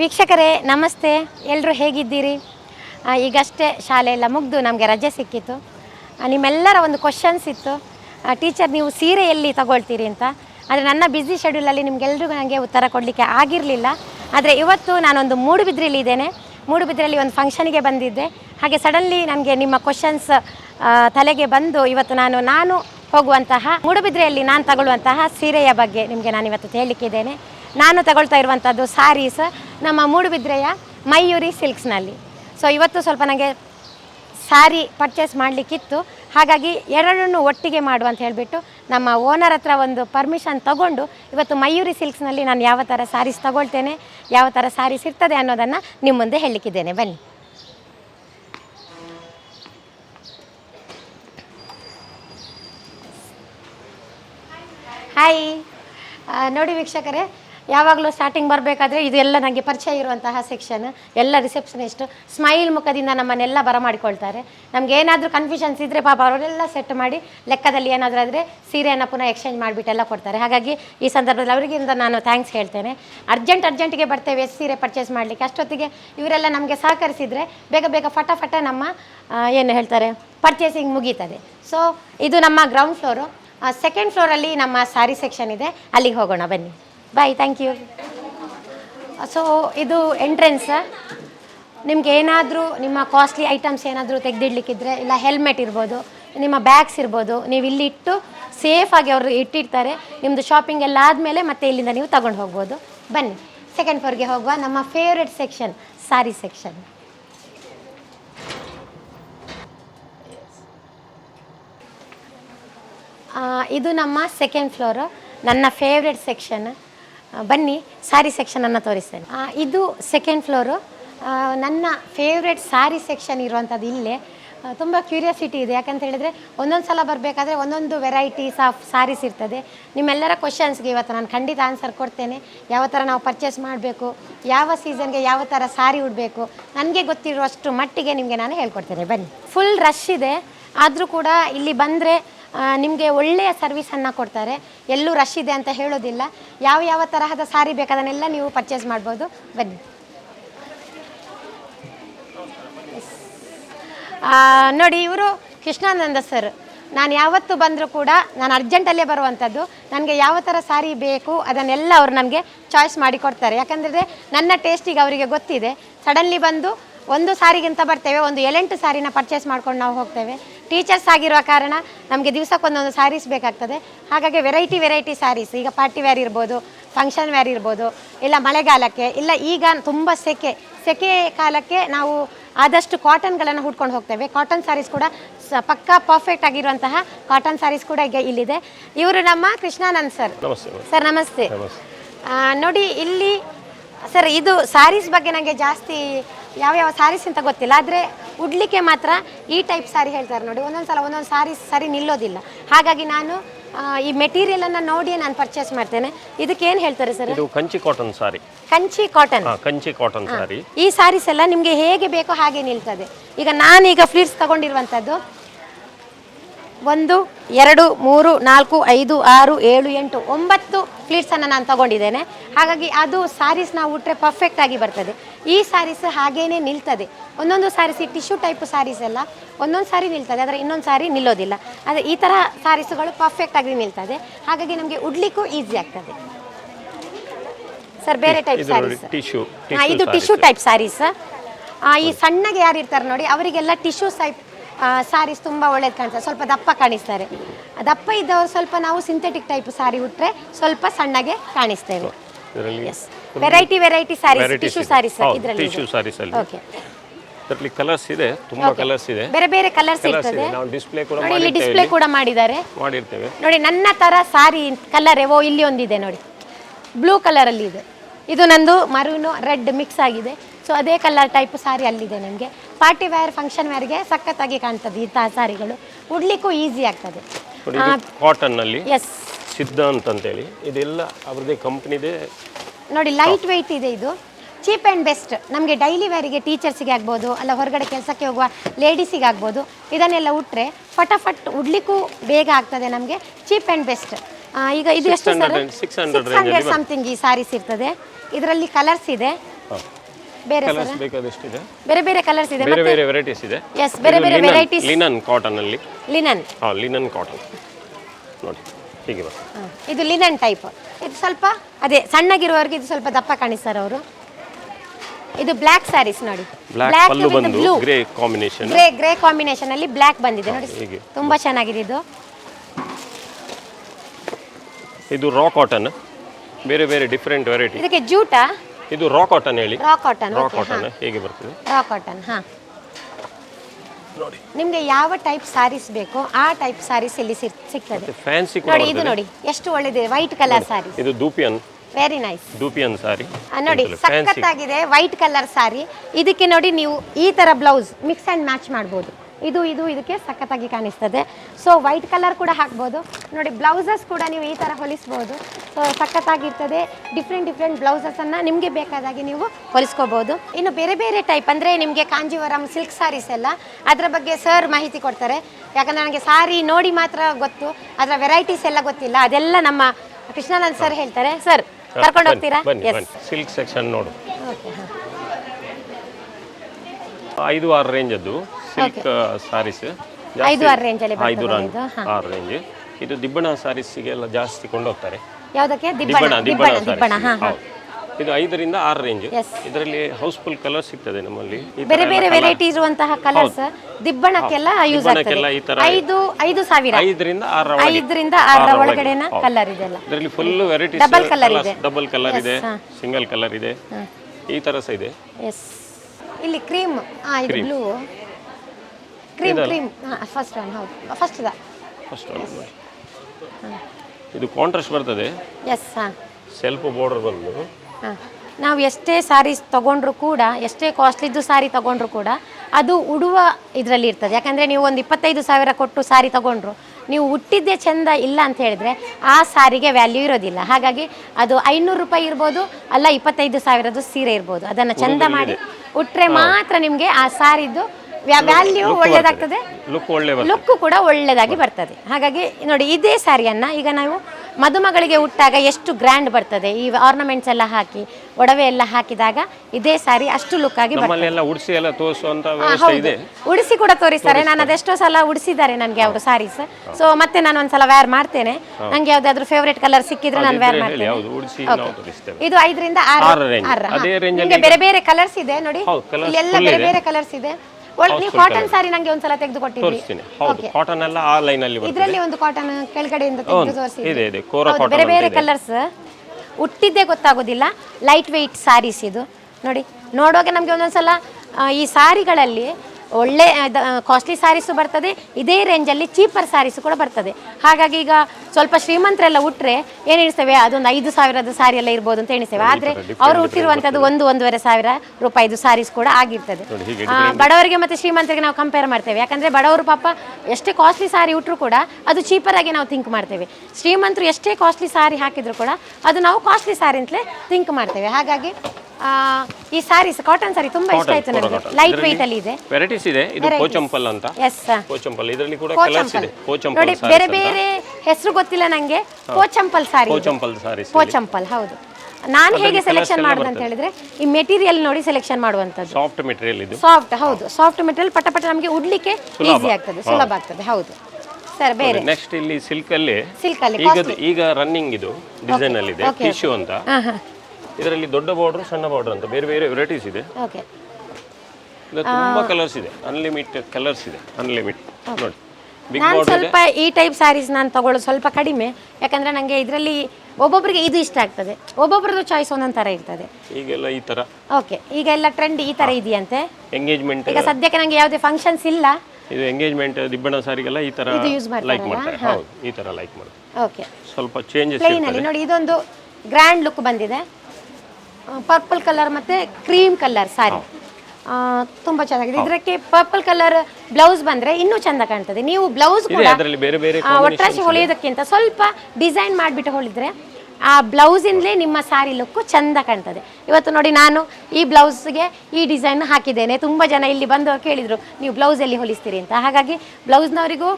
ವೀಕ್ಷಕರೇ, ನಮಸ್ತೆ. ಎಲ್ಲರೂ ಹೇಗಿದ್ದೀರಿ? ಈಗಷ್ಟೇ ಶಾಲೆ ಎಲ್ಲ ಮುಗಿದು ನಮಗೆ ರಜೆ ಸಿಕ್ಕಿತ್ತು ನಿಮ್ಮೆಲ್ಲರ ಒಂದು ಕ್ವಶನ್ಸ್ ಇತ್ತು. ಟೀಚರ್ ನೀವು ಸೀರೆ ಎಲ್ಲಿ ತಗೊಳ್ತೀರಿ ಅಂತ. ಆದರೆ ನನ್ನ ಬ್ಯುಸಿ ಶೆಡ್ಯೂಲಲ್ಲಿ ನಿಮಗೆಲ್ರಿಗೂ ನನಗೆ ಉತ್ತರ ಕೊಡಲಿಕ್ಕೆ ಆಗಿರಲಿಲ್ಲ. ಆದರೆ ಇವತ್ತು ನಾನೊಂದು ಮೂಡುಬಿದ್ರಿಯಲ್ಲಿ ಇದ್ದೇನೆ. ಮೂಡುಬಿದ್ರೆಯಲ್ಲಿ ಒಂದು ಫಂಕ್ಷನಿಗೆ ಬಂದಿದ್ದೆ. ಹಾಗೆ ಸಡನ್ಲಿ ನನಗೆ ನಿಮ್ಮ ಕ್ವಶನ್ಸ್ ತಲೆಗೆ ಬಂದು ಇವತ್ತು ನಾನು ನಾನು ಹೋಗುವಂತಹ, ಮೂಡುಬಿದ್ರೆಯಲ್ಲಿ ನಾನು ತಗೊಳ್ಳುವಂತಹ ಸೀರೆಯ ಬಗ್ಗೆ ನಿಮಗೆ ನಾನು ಇವತ್ತು ಹೇಳಲಿಕ್ಕಿದ್ದೇನೆ. ನಾನು ತಗೊಳ್ತಾ ಇರುವಂಥದ್ದು ಸ್ಯಾರೀಸ್ ನಮ್ಮ ಮೂಡುಬಿದ್ರೆಯ ಮಯೂರಿ ಸಿಲ್ಕ್ಸ್ನಲ್ಲಿ. ಸೊ ಇವತ್ತು ಸ್ವಲ್ಪ ನನಗೆ ಸ್ಯಾರಿ ಪರ್ಚೇಸ್ ಮಾಡಲಿಕ್ಕಿತ್ತು. ಹಾಗಾಗಿ ಎರಡನ್ನು ಒಟ್ಟಿಗೆ ಮಾಡು ಅಂತ ಹೇಳಿಬಿಟ್ಟು ನಮ್ಮ ಓನರ್ ಹತ್ರ ಒಂದು ಪರ್ಮಿಷನ್ ತಗೊಂಡು ಇವತ್ತು ಮಯೂರಿ ಸಿಲ್ಕ್ಸ್ನಲ್ಲಿ ನಾನು ಯಾವ ಥರ ಸ್ಯಾರೀಸ್ ತಗೊಳ್ತೇನೆ, ಯಾವ ಥರ ಸ್ಯಾರೀಸ್ ಇರ್ತದೆ ಅನ್ನೋದನ್ನು ನಿಮ್ಮ ಮುಂದೆ ಹೇಳಲಿಕ್ಕಿದ್ದೇನೆ ಬನ್ನಿ. ಹಾಯ್ ನೋಡಿ ವೀಕ್ಷಕರೇ ಯಾವಾಗಲೂ ಸ್ಟಾರ್ಟಿಂಗ್ ಬರಬೇಕಾದ್ರೆ ಇದೆಲ್ಲ ನನಗೆ ಪರಿಚಯ ಇರುವಂತಹ ಸೆಕ್ಷನ್ ಎಲ್ಲ ರಿಸೆಪ್ಷನಿಸ್ಟ್ ಸ್ಮೈಲ್ ಮುಖದಿಂದ ನಮ್ಮನ್ನೆಲ್ಲ ಬರಮಾಡಿಕೊಳ್ತಾರೆ. ನಮ್ಗೆ ಏನಾದರೂ ಕನ್ಫ್ಯೂಷನ್ಸ್ ಇದ್ದರೆ ಪಾಪ ಅವರೆಲ್ಲ ಸೆಟ್ ಮಾಡಿ ಲೆಕ್ಕದಲ್ಲಿ ಏನಾದರೂ ಆದರೆ ಸೀರೆಯನ್ನು ಪುನಃ ಎಕ್ಸ್ಚೇಂಜ್ ಮಾಡಿಬಿಟ್ಟೆಲ್ಲ ಕೊಡ್ತಾರೆ. ಹಾಗಾಗಿ ಈ ಸಂದರ್ಭದಲ್ಲಿ ಅವರಿಗಿಂದ ನಾನು ಥ್ಯಾಂಕ್ಸ್ ಹೇಳ್ತೇನೆ. ಅರ್ಜೆಂಟ್ ಅರ್ಜೆಂಟಿಗೆ ಬರ್ತೇವೆ ಸೀರೆ ಪರ್ಚೇಸ್ ಮಾಡಲಿಕ್ಕೆ? ಅಷ್ಟೊತ್ತಿಗೆ ಇವರೆಲ್ಲ ನಮಗೆ ಸಹಕರಿಸಿದರೆ ಬೇಗ ಬೇಗ ಫಟಾಫಟ ಫಟ ನಮ್ಮ ಏನು ಹೇಳ್ತಾರೆ ಪರ್ಚೇಸಿಂಗ್ ಮುಗೀತದೆ. ಸೊ ಇದು ನಮ್ಮ ಗ್ರೌಂಡ್ ಫ್ಲೋರು ಸೆಕೆಂಡ್ ಫ್ಲೋರಲ್ಲಿ ನಮ್ಮ ಸಾರಿ ಸೆಕ್ಷನ್ ಇದೆ. ಅಲ್ಲಿಗೆ ಹೋಗೋಣ, ಬನ್ನಿ. ಬಾಯ್ ಥ್ಯಾಂಕ್ ಯು ಸೊ ಇದು ಎಂಟ್ರೆನ್ಸ್ ನಿಮ್ಗೆ ಏನಾದರೂ ನಿಮ್ಮ ಕಾಸ್ಟ್ಲಿ ಐಟಮ್ಸ್ ಏನಾದರೂ ತೆಗೆದಿಡ್ಲಿಕ್ಕಿದ್ರೆ, ಇಲ್ಲ ಹೆಲ್ಮೆಟ್ ಇರ್ಬೋದು, ನಿಮ್ಮ ಬ್ಯಾಗ್ಸ್ ಇರ್ಬೋದು, ನೀವು ಇಲ್ಲಿ ಇಟ್ಟು ಸೇಫಾಗಿ ಅವರು ಇಟ್ಟಿರ್ತಾರೆ ನಿಮ್ಮದು ಶಾಪಿಂಗ್ ಎಲ್ಲ ಆದಮೇಲೆ ಮತ್ತೆ ಇಲ್ಲಿಂದ ನೀವು ತಗೊಂಡು ಹೋಗ್ಬೋದು. ಬನ್ನಿ ಸೆಕೆಂಡ್ ಫ್ಲೋರ್ಗೆ ಹೋಗುವ ನಮ್ಮ ಫೇವ್ರೆಟ್ ಸೆಕ್ಷನ್ ಸಾರಿ ಸೆಕ್ಷನ್ ಇದು ನಮ್ಮ ಸೆಕೆಂಡ್ ಫ್ಲೋರು ನನ್ನ ಫೇವ್ರೆಟ್ ಸೆಕ್ಷನ್ ಬನ್ನಿ, ಸಾರಿ ಸೆಕ್ಷನನ್ನು ತೋರಿಸ್ತೇನೆ. ಇದು ಸೆಕೆಂಡ್ ಫ್ಲೋರು ನನ್ನ ಫೇವ್ರೆಟ್ ಸಾರಿ ಸೆಕ್ಷನ್ ಇರುವಂಥದ್ದು ಇಲ್ಲೇ. ತುಂಬ ಕ್ಯೂರಿಯಾಸಿಟಿ ಇದೆ. ಯಾಕಂತ ಹೇಳಿದ್ರೆ ಒಂದೊಂದು ಸಲ ಬರಬೇಕಾದ್ರೆ ಒಂದೊಂದು ವೆರೈಟೀಸ್ ಆಫ್ ಸಾರೀಸ್ ಇರ್ತದೆ. ನಿಮ್ಮೆಲ್ಲರ ಕ್ವಶನ್ಸ್ಗೆ ಇವತ್ತು ನಾನು ಖಂಡಿತ ಆನ್ಸರ್ ಕೊಡ್ತೇನೆ. ಯಾವ ಥರ ನಾವು ಪರ್ಚೇಸ್ ಮಾಡಬೇಕು, ಯಾವ ಸೀಸನ್ಗೆ ಯಾವ ಥರ ಸಾರಿ ಉಡಬೇಕು, ನನಗೆ ಗೊತ್ತಿರುವಷ್ಟು ಮಟ್ಟಿಗೆ ನಿಮಗೆ ನಾನು ಹೇಳ್ಕೊಡ್ತೇನೆ. ಬನ್ನಿ. ಫುಲ್ ರಶ್ ಇದೆ. ಆದರೂ ಕೂಡ ಇಲ್ಲಿ ಬಂದರೆ ನಿಮಗೆ ಒಳ್ಳೆಯ ಸರ್ವಿಸನ್ನು ಕೊಡ್ತಾರೆ. ಎಲ್ಲೂ ರಶ್ ಇದೆ ಅಂತ ಹೇಳೋದಿಲ್ಲ. ಯಾವ ಯಾವ ತರಹದ ಸಾರಿ ಬೇಕು ಅದನ್ನೆಲ್ಲ ನೀವು ಪರ್ಚೇಸ್ ಮಾಡ್ಬೋದು. ಬನ್ನಿ. ನೋಡಿ, ಇವರು ಕೃಷ್ಣಾನಂದ ಸರ್ ನಾನು ಯಾವತ್ತು ಬಂದರೂ ಕೂಡ ನಾನು ಅರ್ಜೆಂಟಲ್ಲೇ ಬರುವಂಥದ್ದು ನನಗೆ ಯಾವ ಥರ ಸಾರಿ ಬೇಕು ಅದನ್ನೆಲ್ಲ ಅವರು ನನಗೆ ಚಾಯ್ಸ್ ಮಾಡಿ ಕೊಡ್ತಾರೆ. ಯಾಕಂದರೆ ನನ್ನ ಟೇಸ್ಟಿಗೆ ಅವರಿಗೆ ಗೊತ್ತಿದೆ. ಸಡನ್ಲಿ ಬಂದು ಒಂದು ಸಾರಿಗಿಂತ ಬರ್ತೇವೆ, ಒಂದು ಎಲೆಂಟು ಸಾರಿನ ಪರ್ಚೇಸ್ ಮಾಡ್ಕೊಂಡು ನಾವು ಹೋಗ್ತೇವೆ. ಟೀಚರ್ಸ್ ಆಗಿರುವ ಕಾರಣ ನಮಗೆ ದಿವಸಕ್ಕೊಂದೊಂದು ಸ್ಯಾರೀಸ್ ಬೇಕಾಗ್ತದೆ. ಹಾಗಾಗಿ ವೆರೈಟಿ ವೆರೈಟಿ ಸ್ಯಾರೀಸ್ ಈಗ ಪಾರ್ಟಿ ವೇರ್ ಇರ್ಬೋದು ಫಂಕ್ಷನ್ ವೇರ್ ಇರ್ಬೋದು ಇಲ್ಲ ಮಳೆಗಾಲಕ್ಕೆ ಇಲ್ಲ ಈಗ ತುಂಬ ಸೆಕೆ. ಸೆಕೆ ಕಾಲಕ್ಕೆ ನಾವು ಆದಷ್ಟು ಕಾಟನ್ಗಳನ್ನು ಹುಡ್ಕೊಂಡು ಹೋಗ್ತೇವೆ. ಕಾಟನ್ ಸ್ಯಾರೀಸ್ ಕೂಡ ಸ ಪಕ್ಕಾ ಪರ್ಫೆಕ್ಟ್ ಆಗಿರುವಂತಹ ಕಾಟನ್ ಸ್ಯಾರೀಸ್ ಕೂಡ ಈಗ ಇಲ್ಲಿದೆ. ಇವರು ನಮ್ಮ ಕೃಷ್ಣಾನಂದ್ ಸರ್ ಸರ್ ನಮಸ್ತೆ ನೋಡಿ ಇಲ್ಲಿ ಸರ್ ಇದು ಸ್ಯಾರೀಸ್ ಬಗ್ಗೆ ನನಗೆ ಜಾಸ್ತಿ ಯಾವ ಯಾವ ಸ್ಯಾರೀಸ್ ಅಂತ ಗೊತ್ತಿಲ್ಲ. ಆದರೆ ಉಡ್ಲಿಕ್ಕೆ ಮಾತ್ರ ಈ ಟೈಪ್ ಸಾರಿ ಹೇಳ್ತಾರೆ ನೋಡಿ. ಒಂದೊಂದು ಸಲ ಒಂದೊಂದು ಸಾರಿ ಸರಿ ನಿಲ್ಲೋದಿಲ್ಲ. ಹಾಗಾಗಿ ನಾನು ಈ ಮೆಟೀರಿಯಲ್ ಅನ್ನ ನೋಡಿ ನಾನು ಪರ್ಚೇಸ್ ಮಾಡ್ತೇನೆ. ಇದಕ್ಕೆ ಏನು ಹೇಳ್ತಾರೆ ಸರ್ ಇದು Kanchi cotton saree Kanchi cotton Kanchi cotton saree ಈ ಸಾರೀಸ್ ಎಲ್ಲ ನಿಮಗೆ ಹೇಗೆ ಬೇಕೋ ಹಾಗೆ ನಿಲ್ತದೆ. ಈಗ ನಾನೀಗ ಫ್ಲೀಟ್ಸ್ ತಗೊಂಡಿರುವಂಥದ್ದು ಒಂದು ಎರಡು ಮೂರು ನಾಲ್ಕು ಐದು ಆರು ಏಳು ಎಂಟು ಒಂಬತ್ತು ಫ್ಲೀಟ್ಸನ್ನು ನಾನು ತಗೊಂಡಿದ್ದೇನೆ. ಹಾಗಾಗಿ ಅದು ಸ್ಯಾರೀಸ್ ನಾವು ಉಟ್ರೆ ಪರ್ಫೆಕ್ಟ್ ಆಗಿ ಬರ್ತದೆ. ಈ ಸ್ಯಾರೀಸ್ ಹಾಗೇನೆ ನಿಲ್ತದೆ. ಒಂದೊಂದು ಸ್ಯಾರೀಸ್ ಈ ಟಿಶ್ಯೂ ಟೈಪ್ ಸ್ಯಾರೀಸ್ ಎಲ್ಲ ಒಂದೊಂದು ಸಾರಿ ನಿಲ್ತದೆ ಆದರೆ ಇನ್ನೊಂದು ಸಾರಿ ನಿಲ್ಲೋದಿಲ್ಲ. ಆದರೆ ಈ ಥರ ಸ್ಯಾರೀಸ್ಗಳು ಪರ್ಫೆಕ್ಟ್ ಆಗಿ ನಿಲ್ತದೆ. ಹಾಗಾಗಿ ನಮಗೆ ಉಡ್ಲಿಕ್ಕೂ ಈಸಿ ಆಗ್ತದೆ. ಸರ್ ಬೇರೆ ಟೈಪ್ ಸ್ಯಾರೀಸ್ ಟಿಶ್ಯೂ ಇದು ಟಿಶ್ಯೂ ಟೈಪ್ ಸ್ಯಾರೀಸ್ ಈ ಸಣ್ಣಗೆ ಯಾರು ಇರ್ತಾರೆ ನೋಡಿ ಅವರಿಗೆಲ್ಲ ಟಿಶ್ಯೂ ಟೈಪ್ ಸ್ಯಾರೀಸ್ ತುಂಬ ಒಳ್ಳೇದು ಕಾಣ್ತದೆ. ಸ್ವಲ್ಪ ದಪ್ಪ ಕಾಣಿಸ್ತಾರೆ. ದಪ್ಪ ಇದ್ದವರು ಸ್ವಲ್ಪ ನಾವು ಸಿಂಥೆಟಿಕ್ ಟೈಪ್ ಸಾರಿ ಉಟ್ಟರೆ ಸ್ವಲ್ಪ ಸಣ್ಣಗೆ ಕಾಣಿಸ್ತೇವೆ. Yes variety variety sarees tissue sarees ಇದರಲ್ಲಿ ಟಿಶ್ಯೂ ಸಾರೀಸ್ ಅಲ್ಲಿ. ಓಕೆ ಇದರಲ್ಲಿ ಕಲರ್ಸ್ ಇದೆ ತುಂಬಾ ಕಲರ್ಸ್ ಇದೆ. ಬೇರೆ ಬೇರೆ ಕಲರ್ಸ್ ಇರ್ತದೆ. ನಾವು ಡಿಸ್ಪ್ಲೇ ಕೂಡ ಮಾಡಿ ಇಲ್ಲಿ ಡಿಸ್ಪ್ಲೇ ಕೂಡ ಮಾಡಿದ್ದಾರೆ. ಮಾಡಿರ್ತೇವೆ. ನೋಡಿ ನನ್ನ ತರ ಸಾರಿ ಕಲರ್ ಓ ಇಲ್ಲಿ ಒಂದಿದೆ ನೋಡಿ. ಬ್ಲೂ ಅಲ್ಲಿ ಇದೆ. ಇದು ನಂದು ಮರೂನು ರೆಡ್ ಮಿಕ್ಸ್ ಆಗಿದೆ. ಸೊ ಅದೇ ಕಲರ್ ಟೈಪ್ ಸಾರಿ ಅಲ್ಲಿದೆ ನಿಮಗೆ. ಪಾರ್ಟಿ ವೇರ್ ಫಂಕ್ಷನ್ ವೇರ್ಗೆ ಸಖತ್ತಾಗಿ ಕಾಣ್ತದೆ ಈ ತಾಸಾರಿಗಳು ಸಾರಿಗಳು. ಉಡ್ಲಿಕ್ಕೂ ಈಸಿ ಆಗ್ತದೆ. ನೋಡಿ ಇದು ಕಾಟನ್ನಲ್ಲಿ ಎಸ್ ಸಿದ್ಧಾಂತ್ ಅಂತೇಳಿ ಇದೆಲ್ಲ ಅವ್ರದ್ದೇ ಕಂಪ್ನಿದೇ. ನೋಡಿ ಲೈಟ್ ವೆಯ್ಟ್ ಇದೆ ಇದು. ಚೀಪ್ ಆ್ಯಂಡ್ ಬೆಸ್ಟ್ ನಮಗೆ ಡೈಲಿ ವೇರಿಗೆ ಟೀಚರ್ಸಿಗೆ ಆಗ್ಬೋದು ಅಲ್ಲ ಹೊರಗಡೆ ಕೆಲಸಕ್ಕೆ ಹೋಗುವ ಲೇಡೀಸಿಗೆ ಆಗ್ಬೋದು. ಇದನ್ನೆಲ್ಲ ಉಟ್ಟರೆ ಫಟಾಫಟ್ ಉಡ್ಲಿಕ್ಕೂ ಬೇಗ ಆಗ್ತದೆ ನಮಗೆ. ಚೀಪ್ ಆ್ಯಂಡ್ ಬೆಸ್ಟ್ ಈಗ ಇದು ಎಷ್ಟು ಸರ್? 600 600 range ಅಲ್ಲಿ ಸಮಥಿಂಗ್ ಈ ಸಾರೀಸ್ ಇರ್ತದೆ. ಇದರಲ್ಲಿ ಕಲರ್ಸ್ ಇದೆ. ಬೇರೆ ಕಲರ್ಸ್ ಬೇಕಾದಷ್ಟಿದೆ. ಬೇರೆ ಬೇರೆ ಕಲರ್ಸ್ ಇದೆ ಬೇರೆ ಬೇರೆ ವೆರೈಟೀಸ್ ಇದೆ. ಎಸ್ ಬೇರೆ ಬೇರೆ ವೆರೈಟೀಸ್ ಲಿನನ್ ಕಾಟನ್ ಅಲ್ಲಿ. ಲಿನನ್ ಹಾಂ ಲಿನನ್ ಕಾಟನ್ ನೋಡಿ ಹೀಗೆ ಬರ್ತದೆ. ಇದು ಲಿನನ್ ಟೈಪ್ ಇದು ಸ್ವಲ್ಪ ಅದೇ ಸಣ್ಣಗಿರುವವರಿಗೆ ಇದು ಸ್ವಲ್ಪ ದಪ್ಪ ಕಾಣಿಸ್ತಾರೆ ಅವರು. ಇದು ಬ್ಲ್ಯಾಕ್ ಸ್ಯಾರೀಸ್ ನೋಡಿ. ಬ್ಲ್ಯಾಕ್ ಪಲ್ಲು ಬಂದು blue grey combination grey grey combination ಅಲ್ಲಿ ಬ್ಲ್ಯಾಕ್ ಬಂದಿದೆ. ನೋಡಿ ತುಂಬಾ ಚೆನ್ನಾಗಿದೆ ಇದು. ಇದು ರಾ ಕಾಟನ್ ಬೇರೆ ಬೇರೆ ಡಿಫರೆಂಟ್ ವೆರೈಟಿ ಇದಕ್ಕೆ ಜೂಟಾ ಇದು ರಾ ಕಾಟನ್ ಹೇಳಿ. ರಾ ಕಾಟನ್ ರಾ ಕಾಟನ್ ಹೇಗೆ ಬರ್ತದೆ? ರಾ ಕಾಟನ್ ಹಾ. ನಿಮ್ಗೆ ಯಾವ ಟೈಪ್ ಸಾರೀಸ್ ಬೇಕೋ ಆ ಟೈಪ್ ಸಾರೀಸ್ ಇಲ್ಲಿ ಸಿಗ್ತದೆ. ಫ್ಯಾನ್ಸಿ ನೋಡಿ ಇದು ನೋಡಿ ಎಷ್ಟು ಒಳ್ಳೆದಿದೆ ವೈಟ್ ಕಲರ್ ಸಾರಿ ಇದು ದೂಪಿಯನ್ ವೆರಿ ನೈಸ್ ದೂಪಿಯನ್ ಸಾರಿ ನೋಡಿ ಸಖತ್ತಾಗಿದೆ ವೈಟ್ ಕಲರ್ ಸಾರಿ ಇದಕ್ಕೆ ನೋಡಿ ನೀವು ಈ ತರ ಬ್ಲೌಸ್ ಮಿಕ್ಸ್ ಅಂಡ್ ಮ್ಯಾಚ್ ಮಾಡ್ಬೋದು. ಇದು ಇದು ಇದಕ್ಕೆ ಸಖತ್ತಾಗಿ ಕಾಣಿಸ್ತದೆ. ಸೊ ವೈಟ್ ಕಲರ್ ಕೂಡ ಹಾಕ್ಬೋದು. ನೋಡಿ ಬ್ಲೌಸಸ್ ಕೂಡ ನೀವು ಈ ಥರ ಹೊಲಿಸ್ಬೋದು. ಸೊ ಸಖತ್ತಾಗಿರ್ತದೆ. ಡಿಫ್ರೆಂಟ್ ಡಿಫ್ರೆಂಟ್ ಬ್ಲೌಸಸನ್ನು ನಿಮಗೆ ಬೇಕಾದಾಗಿ ನೀವು ಹೊಲಿಸ್ಕೋಬೋದು. ಇನ್ನು ಬೇರೆ ಬೇರೆ ಟೈಪ್ ಅಂದರೆ ನಿಮಗೆ ಕಾಂಜೀವರಂ ಸಿಲ್ಕ್ ಸಾರೀಸ್ ಎಲ್ಲ ಅದರ ಬಗ್ಗೆ ಸರ್ ಮಾಹಿತಿ ಕೊಡ್ತಾರೆ. ಯಾಕಂದರೆ ನನಗೆ ಸಾರಿ ನೋಡಿ ಮಾತ್ರ ಗೊತ್ತು. ಅದರ ವೆರೈಟೀಸ್ ಎಲ್ಲ ಗೊತ್ತಿಲ್ಲ. ಅದೆಲ್ಲ ನಮ್ಮ ಕೃಷ್ಣಾನಂದ್ ಸರ್ ಹೇಳ್ತಾರೆ. ಸರ್ ಕರ್ಕೊಂಡು ಹೋಗ್ತೀರಾ? ಸಿಲ್ಕ್ ಸೆಕ್ಷನ್ ನೋಡು. ಐದು ಆರು ರೇಂಜದ್ದು ಅದು ಸಿಲ್ಕ್ ಸಾರೀಸ್ ಆರು ಅಲ್ಲಿ ಐದು ಇದು. ಆರು ರೇಂಜ್ ಇದು ದಿಬ್ಬಣ ಸಾರೀಸ್ಗೆಲ್ಲ ಜಾಸ್ತಿ ಕೊಂಡೋಗ್ತಾರೆ. ಯಾವುದಕ್ಕೆ? ದಿಬ್ಬಣ ದಿಬ್ಬಣ ದಿಬ್ಬಣ. ಇದು ಐದರಿಂದ ಆರು ರೇಂಜ್ ಇದರಲ್ಲಿ ಹೌಸ್ಫುಲ್ ಕಲರ್ ಸಿಗ್ತದೆ ನಮ್ಮಲ್ಲಿ. ಬೇರೆ ಬೇರೆ ವೆರೈಟೀಸ್ ವೆರೈಟಿ ಇರುವಂತಹ ಕಲರ್ಸ್ ದಿಬ್ಬಣಕ್ಕೆಲ್ಲ ಯೂಸ್ ಆಗ್ತದೆ. ಈ ತರ ಐದು ಐದು ಸಾವಿರ. ಐದರಿಂದ ಒಳಗೆ. ಐದರಿಂದ ಆರರ ಒಳಗಡೆನ ಕಲರ್ ಇದೆಲ್ಲ. ಇದರಲ್ಲಿ ಫುಲ್ ವೆರೈಟಿ ಡಬಲ್ ಕಲರ್ ಇದೆ. ಡಬಲ್ ಕಲರ್ ಇದೆ. ಸಿಂಗಲ್ ಕಲರ್ ಇದೆ. ಈ ತರ ಸಹ ಇದೆ. ಇಲ್ಲಿ ಕ್ರೀಮ್ ಇದು blue cream cream. First one ಹೌದು. ಫಸ್ಟ್ ಇದ. ಫಸ್ಟ್ ಇದು ಕಾಂಟ್ರಾಸ್ಟ್ ಬರ್ತದೆ. ಎಸ್ ಹಾಂ. ಸೆಲ್ಫ್ ಬಾರ್ಡರ್ ಬಂದು. ಹಾಂ. ನಾವು ಎಷ್ಟೇ ಸಾರೀಸ್ ತೊಗೊಂಡ್ರು ಕೂಡ ಎಷ್ಟೇ ಕಾಸ್ಟ್ಲಿದ್ದು ಸಾರಿ ತೊಗೊಂಡ್ರು ಕೂಡ ಅದು ಉಡುವ ಇದರಲ್ಲಿ ಇರ್ತದೆ. ಯಾಕಂದರೆ ನೀವು ಒಂದು ಇಪ್ಪತ್ತೈದು ಸಾವಿರ ಕೊಟ್ಟು ಸಾರಿ ತಗೊಂಡ್ರು ನೀವು ಹುಟ್ಟಿದ್ದೇ ಚೆಂದ ಇಲ್ಲ ಅಂತ ಹೇಳಿದ್ರೆ ಆ ಸಾರಿಗೆ ವ್ಯಾಲ್ಯೂ ಇರೋದಿಲ್ಲ. ಹಾಗಾಗಿ ಅದು ಐನೂರು ರೂಪಾಯಿ ಇರ್ಬೋದು ಅಲ್ಲ ಇಪ್ಪತ್ತೈದು ಸಾವಿರದ್ದು ಸೀರೆ ಇರ್ಬೋದು. ಅದನ್ನು ಚೆಂದ ಮಾಡಿ ಉಟ್ಟರೆ ಮಾತ್ರ ನಿಮಗೆ ಆ ಸಾರಿದ್ದು ವ್ಯಾಲ್ಯೂ ಒಳ್ಳೇದಾಗ್ತದೆ? ಲುಕ್ ಒಳ್ಳೆ ಕೂಡ ಒಳ್ಳೆದಾಗಿ ಬರ್ತದೆ. ಹಾಗಾಗಿ ನೋಡಿ ಇದೇ ಸ್ಯಾರಿಯನ್ನು ಈಗ ನಾವು ಮದುಮಗಳಿಗೆ ಉಟ್ಟಾಗ ಎಷ್ಟು ಗ್ರ್ಯಾಂಡ್ ಬರ್ತದೆ? ಈ ಆರ್ನಮೆಂಟ್ಸ್ ಎಲ್ಲ ಹಾಕಿ ಒಡವೆ ಎಲ್ಲ ಹಾಕಿದಾಗ ಇದೇ ಸಾರಿ ಅಷ್ಟು ಲುಕ್ ಆಗಿ ಬರ್ತದೆ. ಉಡಿಸಿ ಎಲ್ಲ ತೋರಿಸುವಂತ ವ್ಯವಸ್ಥೆ ಹೌದು. ಇದೆ. ಉಡಿಸಿ ಕೂಡ ತೋರಿಸ್ತಾರೆ. ನಾನು ಅದೆಷ್ಟೋ ಸಲ ಉಡಿಸಿದ್ದಾರೆ ನನಗೆ ಅವರು ಸಾರೀಸ್ ಸೊ ಮತ್ತೆ ನಾನು ಒಂದ್ಸಲ ವೇರ್ ಮಾಡ್ತೇನೆ. ನಂಗೆ ಯಾವ್ದಾದ್ರು ಫೇವ್ರೇಟ್ ಕಲರ್ ಸಿಕ್ಕಿದ್ರೆ ನಾನು ವೇರ್ ಮಾಡ್ತೇನೆ. ಇದು ಐದರಿಂದ ಆರು. ನಿಮ್ಗೆ ಬೇರೆ ಬೇರೆ ಕಲರ್ಸ್ ಇದೆ ನೋಡಿ. ಎಲ್ಲ ಬೇರೆ ಬೇರೆ ಕಲರ್ಸ್ ಇದೆ. ಒಳ್ಳೆ ನೀವು ಕಾಟನ್ ಸಾರಿ ನಂಗೆ ಒಂದ್ಸಲ ತೆಗೆದು ಕೊಟ್ಟಿದ್ರಿ ತೋರಿಸ್ತೀನಿ. ಹೌದು ಕಾಟನ್ ಎಲ್ಲ ಆ ಲೈನ್ ಅಲ್ಲಿ ಬರ್ತದೆ. ಇದರಲ್ಲಿ ಒಂದು ಕಾಟನ್ ಕೆಳಗಡೆಯಿಂದ ತೆಗೆದು ತೋರಿಸಿ. ಇದೆ ಇದೆ. ಕೋರ ಕಾಟನ್ ಬೇರೆ ಬೇರೆ ಕಲರ್ಸ್ ಹುಟ್ಟಿದ್ದೇ ಗೊತ್ತಾಗೋದಿಲ್ಲ. ಲೈಟ್ ವೆಯ್ಟ್ ಸಾರೀಸ್ ಇದು. ನೋಡಿ ನೋಡುವಾಗ ನಮಗೆ ಒಂದೊಂದ್ಸಲ ಆ, ಈ ಸಾರಿಗಳಲ್ಲಿ ಒಳ್ಳೆ ಕಾಸ್ಟ್ಲಿ ಸಾರೀಸು ಬರ್ತದೆ ಇದೇ ರೇಂಜಲ್ಲಿ ಚೀಪರ್ ಸ್ಯಾರೀಸು ಕೂಡ ಬರ್ತದೆ. ಹಾಗಾಗಿ ಈಗ ಸ್ವಲ್ಪ ಶ್ರೀಮಂತರೆಲ್ಲ ಉಟ್ಟರೆ ಏನು ಎಣಿಸ್ತೇವೆ? ಅದೊಂದು ಐದು ಸಾವಿರದ ಸಾರಿ ಎಲ್ಲ ಇರ್ಬೋದು ಅಂತ ಎಣಿಸ್ತೇವೆ. ಆದರೆ ಅವರು ಹುಟ್ಟಿರುವಂಥದ್ದು ಒಂದು ಒಂದೂವರೆ ಸಾವಿರ ರೂಪಾಯಿದು ಸಾರೀಸ್ ಕೂಡ ಆಗಿರ್ತದೆ. ಬಡವರಿಗೆ ಮತ್ತು ಶ್ರೀಮಂತರಿಗೆ ನಾವು ಕಂಪೇರ್ ಮಾಡ್ತೇವೆ. ಯಾಕಂದರೆ ಬಡವರು ಪಾಪ ಎಷ್ಟೇ ಕಾಸ್ಟ್ಲಿ ಸಾರಿ ಉಟ್ಟರು ಕೂಡ ಅದು ಚೀಪರಾಗಿ ನಾವು ಥಿಂಕ್ ಮಾಡ್ತೇವೆ. ಶ್ರೀಮಂತರು ಎಷ್ಟೇ ಕಾಸ್ಟ್ಲಿ ಸಾರಿ ಹಾಕಿದ್ರು ಕೂಡ ಅದು ನಾವು ಕಾಸ್ಟ್ಲಿ ಸಾರಿ ಅಂತಲೇ ಥಿಂಕ್ ಮಾಡ್ತೇವೆ. ಹಾಗಾಗಿ ಆ, ಈ ಸಾರೀಸ್ ಕಾಟನ್ ಸಾರಿ ತುಂಬಾ ಇಷ್ಟ ಆಯ್ತು ನನಗೆ. ಲೈಟ್ ವೆಯ್ಟ್ ಅಲ್ಲಿ ಇದೆ. ವೆರೈಟೀಸ್ ಇದೆ. ಇದು ಕೋಚಂಪಲ್ ಅಂತ. ಎಸ್ ಕೋಚಂಪಲ್ ಇದರಲ್ಲಿ ಕೂಡ ಕಲರ್ಸ್ ಪೋಚಂಪಲ್ ಇದೆ. ಕೋಚಂಪಲ್ ನೋಡಿ ಬೇರೆ ಬೇರೆ ಹೆಸರು ಗೊತ್ತಿಲ್ಲ ನಂಗೆ. ಕೋಚಂಪಲ್ ಸಾರಿ ಕೋಚಂಪಲ್ ಸಾರಿ ಕೋಚಂಪಲ್ ಹೌದು. ನಾನು ಹೇಗೆ ಸೆಲೆಕ್ಷನ್ ಮಾಡೋದು ಅಂತ ಹೇಳಿದ್ರೆ ಈ ಮೆಟೀರಿಯಲ್ ನೋಡಿ ಸೆಲೆಕ್ಷನ್ ಮಾಡುವಂತದ್ದು ಸಾಫ್ಟ್ ಮೆಟೀರಿಯಲ್ ಇದು. ಸಾಫ್ಟ್ ಹೌದು. ಸಾಫ್ಟ್ ಮೆಟೀರಿಯಲ್ ಪಟ ಪಟ ನಮಗೆ ಉಡ್ಲಿಕ್ಕೆ ಈಸಿ ಆಗ್ತದೆ ಸುಲಭ ಆಗ್ತದೆ ಹೌದು. ಸರ್ ಬೇರೆ. ನೆಕ್ಸ್ಟ್ ಇಲ್ಲಿ ಸಿಲ್ಕ್ ಅಲ್ಲಿ ಸಿಲ್ಕ್ ಅಲ್ಲಿ ಈಗ ಈಗ ರನ್ನಿಂಗ್ ಇದು ಡಿಸೈನ್ ಅಲ್ಲಿ ಇದೆ ಟಿಶ್ಯೂ ಅಂತ. ಇದರಲ್ಲಿ ದೊಡ್ಡ ಬಾರ್ಡರ್ ಸಣ್ಣ ಬಾರ್ಡರ್ ಅಂತ ಬೇರೆ ಬೇರೆ ವೆರೈಟೀಸ್ ಇದೆ. ಓಕೆ ಇದು ತುಂಬಾ ಕಲರ್ಸ್ ಇದೆ. ಅನ್ಲಿಮಿಟ್ ಕಲರ್ಸ್ ಇದೆ. ಅನ್ಲಿಮಿಟ್ ನೋಡಿ. ಬಿಗ್ ನಾನು ಬಾರ್ಡರ್ ಸ್ವಲ್ಪ ಈ ಟೈಪ್ ಸ್ಯಾರೀಸ್ ನಾನು ತಗೊಳ್ಳೋದು ಸ್ವಲ್ಪ ಕಡಿಮೆ. ಯಾಕಂದ್ರೆ ನನಗೆ ಇದರಲ್ಲಿ ಒಬ್ಬೊಬ್ಬರಿಗೆ ಇದು ಇಷ್ಟ ಆಗ್ತದೆ. ಒಬ್ಬೊಬ್ರದ್ದು ಚಾಯ್ಸ್ ಒಂದೊಂದು ಥರ ಇರ್ತದೆ. ಈಗೆಲ್ಲ ಈ ತರ. ಓಕೆ ಈಗ ಎಲ್ಲ ಟ್ರೆಂಡ್ ಈ ಥರ ಇದೆಯಂತೆ? ಎಂಗೇಜ್ಮೆಂಟ್ ಈಗ ಸದ್ಯಕ್ಕೆ ನನಗೆ ಯಾವುದೇ ಫಂಕ್ಷನ್ಸ್ ಇಲ್ಲ. ಇದು ಎಂಗೇಜ್ಮೆಂಟ್ ದಿಬ್ಬಣ ಸಾರಿಗೆಲ್ಲ ಈ ತರ ಇದು ಯೂಸ್ ಮಾಡ್ತಾರೆ ಲೈಕ್ ಮಾಡ್ತಾರೆ. ಹೌದು. ಈ ತರ ಲೈಕ್ ಮಾಡ್ತಾರೆ. ಓಕೆ ಸ್ವಲ್ಪ ಚೇಂಜಸ್ ಪ್ಲೇನ್ ಅಲ್ಲಿ ನೋಡಿ ಇದೊಂದು ಗ್ರ್ಯಾಂಡ್ ಲುಕ್ ಬಂದಿದೆ. ಪರ್ಪಲ್ ಕಲರ್ ಮತ್ತೆ ಕ್ರೀಮ್ ಕಲರ್ ಸಾರಿ ತುಂಬಾ ಚೆನ್ನಾಗಿದೆ. ಇದಕ್ಕೆ ಪರ್ಪಲ್ ಕಲರ್ ಬ್ಲೌಸ್ ಬಂದ್ರೆ ಇನ್ನೂ ಚಂದ ಕಾಣ್ತದೆ. ನೀವು ಬ್ಲೌಸ್ ಕೂಡ ಒಟ್ರಾಶಿ ಹೊಲಿಯೋದಕ್ಕಿಂತ ಸ್ವಲ್ಪ ಡಿಸೈನ್ ಮಾಡಿಬಿಟ್ಟು ಹೊಲಿದ್ರೆ ಆ ಬ್ಲೌಸಿಂದಲೇ ನಿಮ್ಮ ಸಾರಿ ಲುಕ್ಕು ಚಂದ ಕಾಣ್ತದೆ. ಇವತ್ತು ನೋಡಿ ನಾನು ಈ ಬ್ಲೌಸ್ಗೆ ಈ ಡಿಸೈನ್ ಹಾಕಿದ್ದೇನೆ. ತುಂಬ ಜನ ಇಲ್ಲಿ ಬಂದು ಕೇಳಿದರು ನೀವು ಬ್ಲೌಸ್ ಎಲ್ಲಿ ಹೊಲಿಸ್ತೀರಿ? ಅಂತ. ಹಾಗಾಗಿ ಬ್ಲೌಸ್ನವರಿಗೂ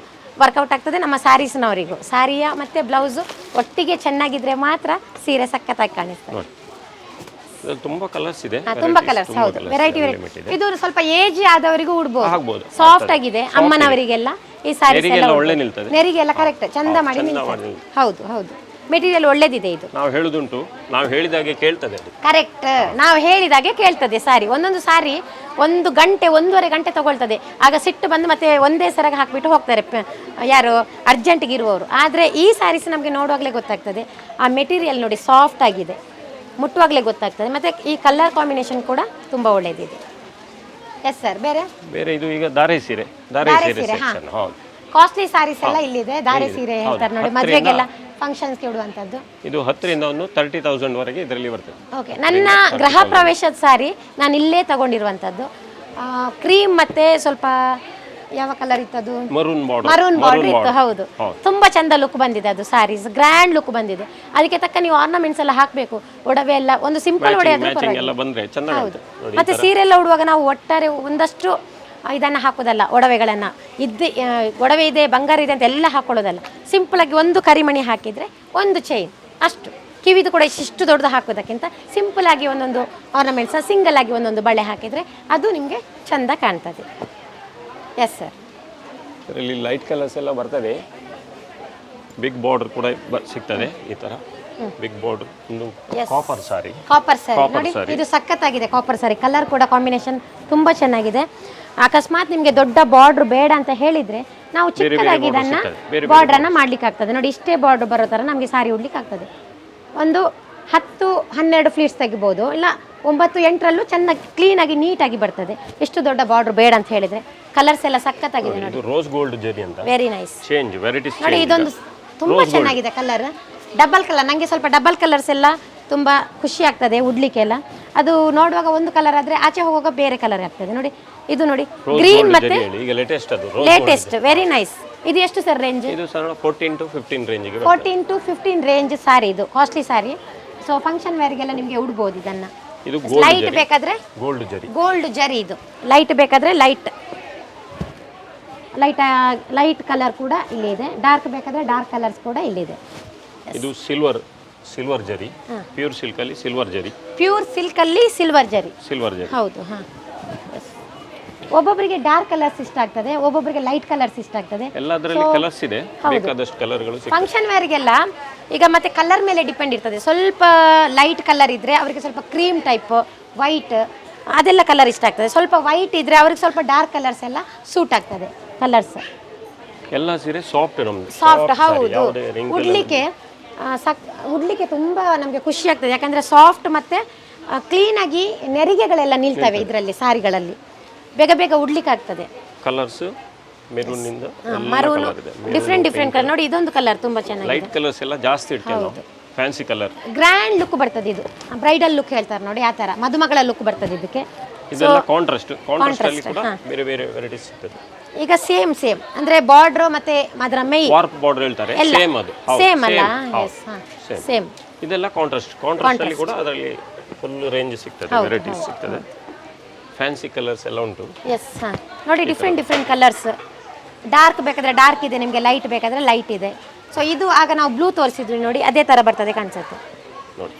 ವರ್ಕೌಟ್ ಆಗ್ತದೆ ನಮ್ಮ ಸಾರೀಸ್ನವರಿಗೂ ಸಾರಿಯ ಮತ್ತು ಬ್ಲೌಸು ಒಟ್ಟಿಗೆ ಚೆನ್ನಾಗಿದ್ರೆ ಮಾತ್ರ ಸೀರೆ ಸಖತ್ತಾಗಿ ಕಾಣಿಸ್ತದೆ. ತುಂಬಾ ಕಲರ್ಸ್ ಇದೆ. ತುಂಬಾ ಕಲರ್ಸ್ ಹೌದು. ವೆರೈಟಿ ವೆರೈಟಿ ಇದು. ಸ್ವಲ್ಪ ಏಜ್ ಆದವರಿಗೂ ಉಡ್ಬೋದು. ಸಾಫ್ಟ್ ಆಗಿದೆ. ಅಮ್ಮನವರಿಗೆಲ್ಲ ಈ ಸಾರೀಸ್ ನೆರಿಗೆಲ್ಲ ಎಲ್ಲ ಒಳ್ಳೆ. ನಿಲ್ತದೆ. ನೆರಿಗೆಲ್ಲ ಕರೆಕ್ಟ್ ಚಂದ ಮಾಡಿ ನಿಲ್ತದೆ. ಹೌದು ಹೌದು. ಮೆಟೀರಿಯಲ್ ಒಳ್ಳೇದಿದೆ ಇದು. ನಾವು ಹೇಳುದುಂಟು ನಾವು ಹೇಳಿದಾಗೆ ಕೇಳ್ತದೆ ಕರೆಕ್ಟ್ ನಾವು ಹೇಳಿದಾಗೆ ಕೇಳ್ತದೆ ಸಾರಿ. ಒಂದೊಂದು ಸಾರಿ ಒಂದು ಗಂಟೆ ಒಂದೂವರೆ ಗಂಟೆ ತಗೊಳ್ತದೆ. ಆಗ ಸಿಟ್ಟು ಬಂದು ಮತ್ತೆ ಒಂದೇ ಸರಾಗಿ ಹಾಕಿಬಿಟ್ಟು ಹೋಗ್ತಾರೆ. ಯಾರು? ಅರ್ಜೆಂಟ್ಗೆ ಇರುವವರು. ಆದರೆ ಈ ಸ್ಯಾರೀಸ್ ನಮಗೆ ನೋಡುವಾಗಲೇ ಗೊತ್ತಾಗ್ತದೆ. ಆ ಮೆಟೀರಿಯಲ್ ನೋಡಿ ಸಾಫ್ಟ್ ಆಗಿದೆ. ಮುಟ್ಟುವಾಗಲೇ ಗೊತ್ತಾಗ್ತದೆ. ಮತ್ತೆ ಈ ಕಲರ್ ಕಾಂಬಿನೇಷನ್ ಕೂಡ ತುಂಬ ಒಳ್ಳೆಯದಿದೆ ಎಸ್ ಸರ್ ಬೇರೆ? ಬೇರೆ ಇದು ಈಗ ದಾರೆ ಸೀರೆ. ಸೀರೆ ಸೀರೆ, ಹಾ. ಸೆಕ್ಷನ್ ಹೌದು. ಕಾಸ್ಟ್ಲಿ ಸಾರೀಸ್ ಎಲ್ಲ ಇಲ್ಲಿದೆ. ದಾರೆ ಸೀರೆ. ಹೇಳ್ತಾರೆ ನೋಡಿ. ಮದುವೆಗೆಲ್ಲ ಫಂಕ್ಷನ್ಸ್ಗೆ ಇಡುವಂಥದ್ದು ಇದು ಹತ್ತರಿಂದ ಒಂದು ತರ್ಟಿ ತೌಸಂಡ್ ವರೆಗೆ ಇದರಲ್ಲಿ ಬರ್ತದೆ. ಓಕೆ ನನ್ನ ಗೃಹ ಪ್ರವೇಶದ ಸಾರಿ ನಾನು ಇಲ್ಲೇ ತಗೊಂಡಿರುವಂಥದ್ದು ಕ್ರೀಮ್ ಮತ್ತೆ ಸ್ವಲ್ಪ ಯಾವ ಕಲರ್ ಇತ್ತು ಮರೂನ್ ಬಾರ್ಡರ್ ಮರೂನ್ ಬಾರ್ಡರ್ ಇತ್ತು ಹೌದು. ತುಂಬಾ ಚಂದ ಲುಕ್ ಬಂದಿದೆ ಅದು ಸಾರೀಸ್ ಗ್ರ್ಯಾಂಡ್ ಲುಕ್ ಬಂದಿದೆ. ಅದಕ್ಕೆ ತಕ್ಕ ನೀವು ಆರ್ನಮೆಂಟ್ಸ್ ಎಲ್ಲ ಹಾಕಬೇಕು. ಒಡವೆ ಎಲ್ಲ ಒಂದು ಸಿಂಪಲ್ ಒಡೆ ಹೌದು. ಮತ್ತೆ ಸೀರೆ ಎಲ್ಲ ಉಡುವಾಗ ನಾವು ಒಟ್ಟಾರೆ ಒಂದಷ್ಟು ಇದನ್ನ ಹಾಕೋದಲ್ಲ ಒಡವೆಗಳನ್ನ. ಇದ್ದೆ ಒಡವೆ ಇದೆ ಬಂಗಾರ ಇದೆ ಅಂತ ಎಲ್ಲ ಹಾಕೊಳ್ಳೋದಲ್ಲ. ಸಿಂಪಲ್ ಆಗಿ ಒಂದು ಕರಿಮಣಿ ಹಾಕಿದ್ರೆ ಒಂದು ಚೈನ್ ಅಷ್ಟು. ಕಿವಿದು ಕೂಡ ಇಷ್ಟು ದೊಡ್ಡದು ಹಾಕೋದಕ್ಕಿಂತ ಸಿಂಪಲ್ ಆಗಿ ಒಂದೊಂದು ಆರ್ನಮೆಂಟ್ಸ್ ಸಿಂಗಲ್ ಆಗಿ ಒಂದೊಂದು ಬಳೆ ಹಾಕಿದ್ರೆ ಅದು ನಿಮಗೆ ಚಂದ ಕಾಣ್ತದೆ. ಎಸ್ ಸರ್ ಇಲ್ಲಿ ಲೈಟ್ ಕಲರ್ಸ್ ಎಲ್ಲ ಬರ್ತದೆ. ಬಿಗ್ ಬಾರ್ಡರ್ ಕೂಡ ಬ- ಸಿಗ್ತದೆ ಈ ತರ. ಬಿಗ್ ಬಾರ್ಡರ್ ಒಂದು copper saree copper saree Copper ನೋಡಿ saree. ಇದು ಸಖತ್ತಾಗಿದೆ ಕಾಪರ್ ಸಾರಿ ಕಲರ್ ಕೂಡ ಕಾಂಬಿನೇಷನ್ ತುಂಬಾ ಚೆನ್ನಾಗಿದೆ. ಅಕಸ್ಮಾತ್ ನಿಮಗೆ ದೊಡ್ಡ ಬಾರ್ಡರ್ ಬೇಡ ಅಂತ ಹೇಳಿದ್ರೆ ನಾವು ಚಿಕ್ಕದಾಗಿ border ಇದನ್ನ ಸಿಗ್ತದೆ. ಬೇರೆ ಬೇರೆ ಬಾರ್ಡರ್ ಅನ್ನ ಮಾಡ್ಲಿಕ್ಕೆ ಆಗ್ತದೆ ನೋಡಿ ಇಷ್ಟೇ ಬಾರ್ಡರ್ ಬರೋ ತರ ನಮಗೆ ಸಾರಿ ಉಡ್ಲಿಕ್ಕೆ ಆಗ್ತದೆ ಒಂದು ಹತ್ತು ಹನ್ನೆರಡು ಫ್ಲೀಟ್ಸ್ ತೆಗಿಬೋದು. ಇಲ್ಲ ಒಂಬತ್ತು ಎಂಟರಲ್ಲೂ ಚೆನ್ನಾಗಿ ಕ್ಲೀನಾಗಿ ನೀಟಾಗಿ ಬರ್ತದೆ. ಎಷ್ಟು ದೊಡ್ಡ ಬಾರ್ಡರ್ ಬೇಡ ಅಂತ ಹೇಳಿದ್ರೆ. ಕಲರ್ಸ್ ಎಲ್ಲ ಸಖತ್ತಾಗಿದೆ ನೋಡಿ ಇದು ರೋಸ್ ಗೋಲ್ಡ್ ಜರಿ ಅಂತ. ವೆರಿ ನೈಸ್ ಚೇಂಜ್ ವೆರೈಟೀಸ್ ನೋಡಿ ಇದೊಂದು ತುಂಬಾ ಚೆನ್ನಾಗಿದೆ ಕಲರ್ ಡಬಲ್ ಕಲರ್ ನನಗೆ ಸ್ವಲ್ಪ ಡಬಲ್ ಕಲರ್ಸ್ ಎಲ್ಲ ತುಂಬಾ ಖುಷಿ ಆಗ್ತದೆ ಉಡ್ಲಿಕ್ಕೆಲ್ಲ ಅದು ನೋಡುವಾಗ ಒಂದು ಕಲರ್ ಆದ್ರೆ ಆಚೆ ಹೋಗುವಾಗ ಬೇರೆ ಕಲರ್ ಆಗ್ತದೆ. ನೋಡಿ ಇದು ನೋಡಿ ಗ್ರೀನ್ ಮತ್ತೆ ಈಗ ಲೇಟೆಸ್ಟ್ ಅದು ರೋಸ್ ಲೇಟೆಸ್ಟ್ ವೆರಿ ನೈಸ್ ಇದು ಎಷ್ಟು ಸರ್ ರೇಂಜ್ ಇದು sir 14 to fifteen ರೇಂಜ್ಗೆ fourteen to fifteen range saree ಇದು ಕಾಸ್ಟ್ಲಿ ಸಾರಿ ಸೊ ಫಂಕ್ಷನ್ ವೇರ್ಗೆಲ್ಲ ನಿಮಗೆ ಉಡ್ಬೋದು ಇದನ್ನ. ಇದು ಲೈಟ್ ಬೇಕಾದ್ರೆ? ಗೋಲ್ಡ್ ಜರಿ. ಗೋಲ್ಡ್ ಜರಿ ಇದು. ಲೈಟ್ ಬೇಕಾದ್ರೆ ಲೈಟ್ ಲೈಟ್ ಲೈಟ್ ಕಲರ್ ಕೂಡ ಇಲ್ಲಿ ಇದೆ. ಡಾರ್ಕ್ ಬೇಕಾದ್ರೆ ಡಾರ್ಕ್ ಕಲರ್ಸ್ ಕೂಡ ಇಲ್ಲಿದೆ ಇದು. Silver silver zari. Pure silk ಅಲ್ಲಿ ಸಿಲ್ವರ್ ಜರಿ. ಪ್ಯೂರ್ ಸಿಲ್ಕ್ ಅಲ್ಲಿ ಸಿಲ್ವರ್ ಜರಿ. ಸಿಲ್ವರ್ ಜರಿ. ಹೌದು ಹಾ. ಒಬ್ಬೊಬ್ಬರಿಗೆ ಡಾರ್ಕ್ ಕಲರ್ಸ್ ಇಷ್ಟ ಆಗ್ತದೆ ಒಬ್ಬೊಬ್ಬರಿಗೆ ಲೈಟ್ ಕಲರ್ಸ್ ಇಷ್ಟ ಆಗ್ತದೆ. ಎಲ್ಲದರಲ್ಲಿ ಕಲರ್ಸ್ ಇದೆ. ಬೇಕಾದಷ್ಟು ಕಲರ್ಗಳು ಫಂಕ್ಷನ್ ವೇರ್ಗೆಲ್ಲ ಈಗ ಮತ್ತೆ ಕಲರ್ ಮೇಲೆ ಡಿಪೆಂಡ್ ಇರ್ತದೆ. ಸ್ವಲ್ಪ ಲೈಟ್ ಕಲರ್ ಇದ್ರೆ ಅವರಿಗೆ ಸ್ವಲ್ಪ ಕ್ರೀಮ್ ಟೈಪ್ ವೈಟ್ ಅದೆಲ್ಲ ಕಲರ್ ಇಷ್ಟ ಆಗ್ತದೆ. ಸ್ವಲ್ಪ ವೈಟ್ ಇದ್ರೆ ಅವ್ರಿಗೆ ಸ್ವಲ್ಪ ಡಾರ್ಕ್ ಕಲರ್ಸ್ ಎಲ್ಲ ಸೂಟ್ ಆಗ್ತದೆ ಕಲರ್ಸ್ ಎಲ್ಲ ಸೀರೆ ಸಾಫ್ಟ್ ನಮ್ದು. ಸಾಫ್ಟ್ ಹೌದು. ಉಡ್ಲಿಕ್ಕೆ ಸಕ್ ಉಡ್ಲಿಕ್ಕೆ ತುಂಬಾ ನಮಗೆ ಖುಷಿ ಆಗ್ತದೆ. ಯಾಕಂದ್ರೆ ಸಾಫ್ಟ್ ಮತ್ತೆ ಕ್ಲೀನಾಗಿ ನೆರಿಗೆಗಳೆಲ್ಲ ನಿಲ್ತವೆ ಇದರಲ್ಲಿ ಸಾರಿಗಳಲ್ಲಿ. ಬೇಗ ಬೇಗ ಉಡ್ಲಿಕ್ಕೆ ಆಗ್ತದೆ. ಕಲರ್ಸ್ ಮೆರೂನ್ನಿಂದ ಮರೂನು ಡಿಫ್ರೆಂಟ್ ಡಿಫ್ರೆಂಟ್ ಕಲರ್. ನೋಡಿ ಇದೊಂದು ಕಲರ್ ತುಂಬಾ ಚೆನ್ನಾಗಿದೆ. ಲೈಟ್ ಕಲರ್ಸ್ ಎಲ್ಲ ಜಾಸ್ತಿ ಇಡ್ತೇವೆ ನಾವು. ಫ್ಯಾನ್ಸಿ ಕಲರ್ ಗ್ರ್ಯಾಂಡ್ ಲುಕ್ ಬರ್ತದೆ ಇದು. ಬ್ರೈಡಲ್ ಲುಕ್ ಹೇಳ್ತಾರೆ ನೋಡಿ ಆ ತರ ಮದುಮಗಳ ಲುಕ್ ಬರ್ತದೆ ಇದಕ್ಕೆ. ಇದೆಲ್ಲ ಕಾಂಟ್ರಾಸ್ಟ್ ಕಾಂಟ್ರಾಸ್ಟ್ ಅಲ್ಲಿ ಕೂಡ ಬೇರೆ ಬೇರೆ ವೆರೈಟೀಸ್ ಸಿಗ್ತದೆ ಈಗ ಸೇಮ್ ಸೇಮ್ ಅಂದ್ರೆ ಬಾರ್ಡರ್ ಮತ್ತೆ ಅದರ ಮೈ ವಾರ್ಪ್ ಬಾರ್ಡರ್ ಹೇಳ್ತಾರೆ ಸೇಮ್ ಅದು. ಸೇಮ್ ಅಲ್ಲ. ಸೇಮ್ ಇದೆಲ್ಲ ಕಾಂಟ್ರಾಸ್ಟ್ ಕಾಂಟ್ರಾಸ್ಟ್ ಅಲ್ಲಿ ಕೂಡ ಅದರಲ್ಲಿ ಫುಲ್ ರೇಂಜ್ ಸಿಗ್ತದೆ ವೆರೈಟೀಸ್ ಸಿಗ್ತದೆ. ಫ್ಯಾನ್ಸಿ ಕಲರ್ಸ್ ಎಲ್ಲ ಉಂಟು. ಎಸ್ ಹಾಂ. ನೋಡಿ ಡಿಫ್ರೆಂಟ್ ಡಿಫ್ರೆಂಟ್ ಕಲರ್ಸ್ ಡಾರ್ಕ್ ಬೇಕಾದರೆ ಡಾರ್ಕ್ ಇದೆ ನಿಮಗೆ ಲೈಟ್ ಬೇಕಾದರೆ ಲೈಟ್ ಇದೆ. ಸೊ ಇದು ಆಗ ನಾವು ಬ್ಲೂ ತೋರಿಸಿದ್ವಿ ನೋಡಿ ಅದೇ ಥರ ಬರ್ತದೆ ಕಾಣಿಸುತ್ತೆ. ನೋಡಿ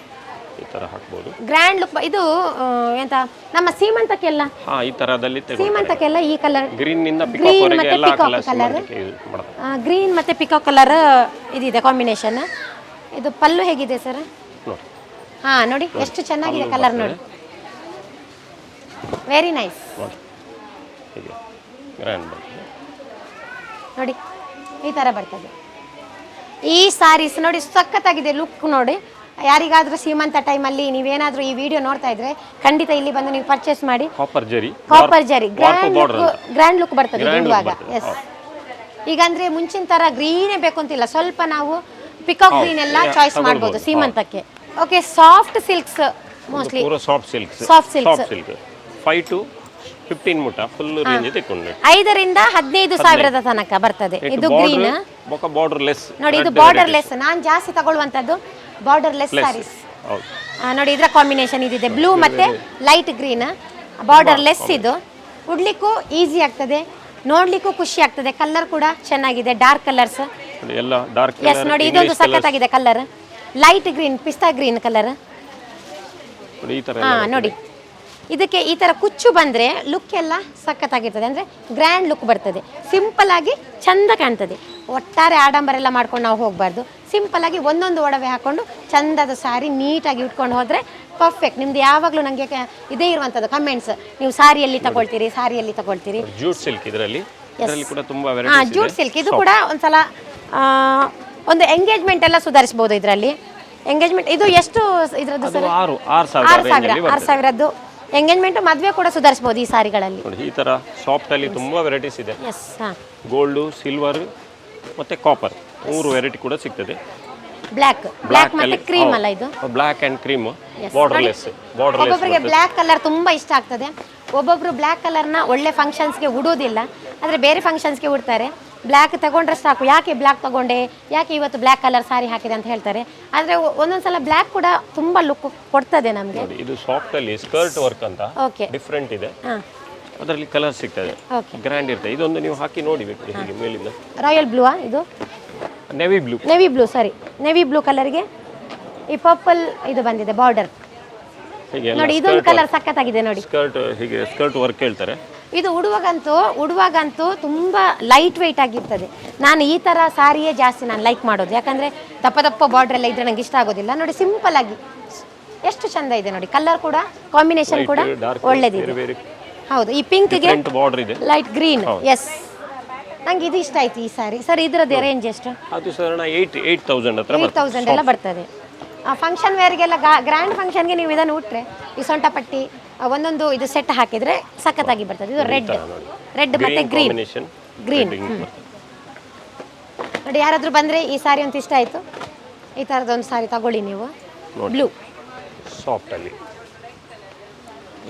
ಈ ತರ ಹಾಕ್ಬೋದು. ಗ್ರ್ಯಾಂಡ್ ಲುಕ್ ಇದು ಆ, ಎಂತ ನಮ್ಮ ಸೀಮಂತಕ್ಕೆಲ್ಲ? ಹಾ ಈ ತರದಲ್ಲಿ ಸೀಮಂತಕ್ಕೆಲ್ಲ ಈ ಕಲರ್ ಗ್ರೀನ್ನಿಂದ Green ಪಿಕಾಕ್ ಕಲರ್ ಮತ್ತೆ ಎಲ್ಲ peacock ಕಲರ್ಸ್ colour. ಯೂಸ್ ಮಾಡ್ತಾರೆ. ಗ್ರೀನ್ ಮತ್ತು ಪಿಕಾಕ್ ಕಲರ್ ಇದಿದೆ ಕಾಂಬಿನೇಷನ್ ಇದು ಪಲ್ಲು ಹೇಗಿದೆ ಸರ್ ಹಾ ಹಾಂ ನೋಡಿ ಎಷ್ಟು ಚೆನ್ನಾಗಿದೆ ಕಲರ್ ನೋಡಿ. ವೆರಿ ನೈಸ್ ನೋಡಿ. ಹೀಗೆ. ಗ್ರ್ಯಾಂಡ್ ನೋಡಿ ಈ ಥರ ಬರ್ತದೆ. ಈ ಸಾರೀಸ್ ನೋಡಿ ಸಖತ್ತಾಗಿದೆ ಲುಕ್ ನೋಡಿ. ಯಾರಿಗಾದ್ರೂ ಸೀಮಂತ ಟೈಮಲ್ಲಿ ನೀವೇನಾದ್ರೂ ಈ ವಿಡಿಯೋ ನೋಡ್ತಾ ಇದ್ರೆ ಖಂಡಿತ ಇಲ್ಲಿ ಬಂದು ನೀವು ಪರ್ಚೇಸ್ ಮಾಡಿ. ಕಾಪರ್ ಜರಿ ಕಾಪರ್ ಜರಿ ಗ್ರ್ಯಾಂಡ್ ಲುಕ್ ಗ್ರ್ಯಾಂಡ್ ಲುಕ್ ಬರ್ತದೆ ಇಡುವಾಗ ಎಸ್ ಈಗ ಅಂದ್ರೆ ಮುಂಚಿನ ತರ ಗ್ರೀನೇ ಬೇಕು ಅಂತಿಲ್ಲ. ಸ್ವಲ್ಪ ನಾವು ಪಿಕಾಕ್ ಗ್ರೀನ್ ಎಲ್ಲ ಚಾಯ್ಸ್ ಮಾಡಬಹುದು ಮಾಡ್ಬೋದು ಸೀಮಂತಕ್ಕೆ okay soft silks mostly soft silks soft silks five to fifteen ಮುಟ full range ತೆಕ್ಕೊಂಡು. ಐದರಿಂದ ಹದಿನೈದು ಸಾವಿರದ ತನಕ ಬರ್ತದೆ. ಇದು ಗ್ರೀನ್ ಬಾರ್ಡರ್ ಲೆಸ್ ನೋಡಿ ಇದು ಬಾರ್ಡರ್ ಲೆಸ್ ನಾನು ಜಾಸ್ತಿ ತಗೊಳ್ಳುವಂತದ್ದು ಬಾರ್ಡರ್ ಲೆಸ್ ಸಾರೀಸ್ ನೋಡಿ ಇದರ ಕಾಂಬಿನೇಷನ್ ಇದಿದೆ. ಬ್ಲೂ ಮತ್ತೆ ಲೈಟ್ ಗ್ರೀನ್ ಬಾರ್ಡರ್ ಲೆಸ್ ಇದು. ಉಡ್ಲಿಕ್ಕೂ ಈಸಿ ಆಗ್ತದೆ. ನೋಡ್ಲಿಕ್ಕೂ ಖುಷಿ ಆಗ್ತದೆ. ಕಲರ್ ಕೂಡ ಚೆನ್ನಾಗಿದೆ. ಡಾರ್ಕ್ ಕಲರ್ಸ್ ನೋಡಿ, ಎಲ್ಲ ಡಾರ್ಕ್ ಎಸ್ ನೋಡಿ ಇದೊಂದು ಸಖತ್ತಾಗಿದೆ colour light green pista green colour ನೋಡಿ. ಇದಕ್ಕೆ ಈ ಥರ ಕುಚ್ಚು ಬಂದರೆ ಲುಕ್ ಎಲ್ಲ ಸಖತ್ತಾಗಿರ್ತದೆ. ಅಂದರೆ ಗ್ರ್ಯಾಂಡ್ ಲುಕ್ ಬರ್ತದೆ. ಸಿಂಪಲ್ ಆಗಿ ಚಂದ ಕಾಣ್ತದೆ. ಒಟ್ಟಾರೆ ಆಡಂಬರ ಎಲ್ಲ ಮಾಡ್ಕೊಂಡು ನಾವು ಹೋಗಬಾರ್ದು. ಸಿಂಪಲ್ ಆಗಿ ಒಂದೊಂದು ಒಡವೆ ಹಾಕೊಂಡು ಚಂದದ ಸಾರಿ ನೀಟಾಗಿ ಇಟ್ಕೊಂಡು ಹೋದರೆ ಪರ್ಫೆಕ್ಟ್ ನಿಮ್ದು ಯಾವಾಗಲೂ ನನಗೆ ಇದೇ ಇರುವಂಥದ್ದು ಕಮೆಂಟ್ಸ್ ನೀವು ಸಾರಿಯಲ್ಲಿ ತಗೊಳ್ತೀರಿ ಸಾರಿಯಲ್ಲಿ ತಗೊಳ್ತೀರಿ. ಜೂಟ್ ಸಿಲ್ಕ್ ಇದರಲ್ಲಿ? ಹಾಂ ಜೂಟ್ ಸಿಲ್ಕ್ ಇದು ಕೂಡ ಒಂದ್ಸಲ ಒಂದು ಎಂಗೇಜ್ಮೆಂಟ್ ಎಲ್ಲ ಸುಧಾರಿಸಬಹುದು ಇದರಲ್ಲಿ. ಎಂಗೇಜ್ಮೆಂಟ್ ಇದು ಎಷ್ಟು ಇದರದ್ದು ಸರ್ ಆರು ಸಾವಿರದ್ದು. ಎಂಗೇಜ್ಮೆಂಟ್ ಮದುವೆ ಕೂಡ ಸುಧಾರಿಸಬಹುದು ಈ ಸಾರಿಗಳಲ್ಲಿ. ನೋಡಿ ಈ ತರ ಸಾಫ್ಟ್ ಅಲ್ಲಿ ತುಂಬಾ ವೆರೈಟೀಸ್ ಇದೆ. ಎಸ್ ಹಾಂ. ಗೋಲ್ಡು ಸಿಲ್ವರ್ ಮತ್ತೆ ಕಾಪರ್ ಮೂರು ವೆರೈಟಿ ಕೂಡ ಸಿಗ್ತದೆ. ಬ್ಲಾಕ್ ಬ್ಲ್ಯಾಕ್ ಮತ್ತೆ ಕ್ರೀಮ್ ಅಲ್ಲ ಇದು? Black and cream borderless borderless ಒಬ್ಬೊಬ್ಬರಿಗೆ ಬ್ಲ್ಯಾಕ್ ಕಲರ್ ತುಂಬಾ ಇಷ್ಟ ಆಗ್ತದೆ. ಒಬ್ಬೊಬ್ರು ಬ್ಲ್ಯಾಕ್ ಕಲರ್ನ ಒಳ್ಳೆ ಫಂಕ್ಷನ್ಸ್ಗೆ ಉಡೋದಿಲ್ಲ. ಆದರೆ ಬೇರೆ ಫಂಕ್ಷನ್ಸ್ಗೆ ಉಡ್ತಾರೆ. ಬ್ಲ್ಯಾಕ್ ತಗೊಂಡ್ರೆ ಸಾಕು. ಯಾಕೆ ಬ್ಲ್ಯಾಕ್ ತಗೊಂಡೆ? ಯಾಕೆ ಇವತ್ತು ಬ್ಲ್ಯಾಕ್ ಕಲರ್ ಸಾರಿ ಹಾಕಿದೆ ಅಂತ ಹೇಳ್ತಾರೆ. ಆದರೆ ಒಂದೊಂದು ಸಲ ಬ್ಲ್ಯಾಕ್ ಕೂಡ ತುಂಬ ಲುಕ್ ಕೊಡ್ತದೆ ನಮಗೆ. ನೋಡಿ ಇದು ಸಾಫ್ಟ್ ಅಲ್ಲಿ ಸ್ಕರ್ಟ್ ವರ್ಕ್ ಅಂತ. ಓಕೆ ಡಿಫ್ರೆಂಟ್ ಇದೆ. ಹಾಂ. ಅದರಲ್ಲಿ ಕಲರ್ ಸಿಗ್ತದೆ. ಓಕೆ ಗ್ರ್ಯಾಂಡ್ ಇರ್ತದೆ. ಇದೊಂದು ನೀವು ಹಾಕಿ ನೋಡಿಬೇಕು ಹೀಗೆ ಮೇಲಿಂದ. ರಾಯಲ್ ಬ್ಲೂ ಇದು? Navy blue navy blue saree navy blue ಕಲರ್ಗೆ ಈ ಪರ್ಪಲ್ ಇದು ಬಂದಿದೆ ಬಾರ್ಡರ್ ಹೀಗೆ ನೋಡಿ ಇದೊಂದು ಕಲರ್ ಸಖತ್ತಾಗಿದೆ ನೋಡಿ. ಸ್ಕರ್ಟ್ ಹೀಗೆ ಸ್ಕರ್ಟ್ ವರ್ಕ್ ಹೇಳ್ತಾರೆ. ಇದು ಉಡುವಾಗಂತೂ ಉಡುವಾಗಂತೂ ತುಂಬ ಲೈಟ್ ವೆಯ್ಟ್ ಆಗಿರ್ತದೆ. ನಾನು ಈ ಥರ ಸಾರಿಯೇ ಜಾಸ್ತಿ ನಾನು ಲೈಕ್ ಮಾಡೋದು. ಯಾಕಂದರೆ ದಪ್ಪ ದಪ್ಪ ಬಾರ್ಡ್ರ್ ಎಲ್ಲ ಇದ್ರೆ ನಂಗೆ ಇಷ್ಟ ಆಗೋದಿಲ್ಲ. ನೋಡಿ ಸಿಂಪಲ್ ಆಗಿ. ಎಷ್ಟು ಚಂದ ಇದೆ ನೋಡಿ. ಕಲರ್ ಕೂಡ ಕಾಂಬಿನೇಷನ್ ಕೂಡ ಒಳ್ಳೆಯದಿದೆ ಒಳ್ಳೇದಿದೆ. ಹೌದು. ಈ ಪಿಂಕ್ಗೆ ಲೈಟ್ ಗ್ರೀನ್ ಎಸ್ ನಂಗೆ ಇದು ಇಷ್ಟ ಆಯ್ತು ಈ ಸಾರಿ. ಸರ್ ಇದರದ್ದು ರೇಂಜ್ ಎಷ್ಟು? ಏಯ್ಟ್ ತೌಸಂಡ್ ಎಲ್ಲ ಬರ್ತದೆ. ಫಂಕ್ಷನ್ ವೇರ್ಗೆಲ್ಲ ಗ್ರ್ಯಾಂಡ್ ಫಂಕ್ಷನ್ಗೆ ನೀವು ಇದನ್ನು ಉಟ್ರೆ. ಈ ಸೊಂಟ ಪಟ್ಟಿ ಆ, ಒಂದೊಂದು ಇದು ಸೆಟ್ ಹಾಕಿದ್ರೆ ಸಖತ್ತಾಗಿ ಬರ್ತದೆ. ಇದು ರೆಡ್ ರೆಡ್ ಮತ್ತೆ ಗ್ರೀನ್ ಗ್ರೀನ್ ನೋಡಿ ಯಾರಾದರೂ ಬಂದರೆ ಈ ಸಾರಿ ಅಂತ ಇಷ್ಟ ಆಯಿತು. ಈ ಥರದೊಂದು ಸಾರಿ ತಗೊಳ್ಳಿ ನೀವು. ಬ್ಲೂ ಸಾಫ್ಟ್ ಅಲ್ಲಿ.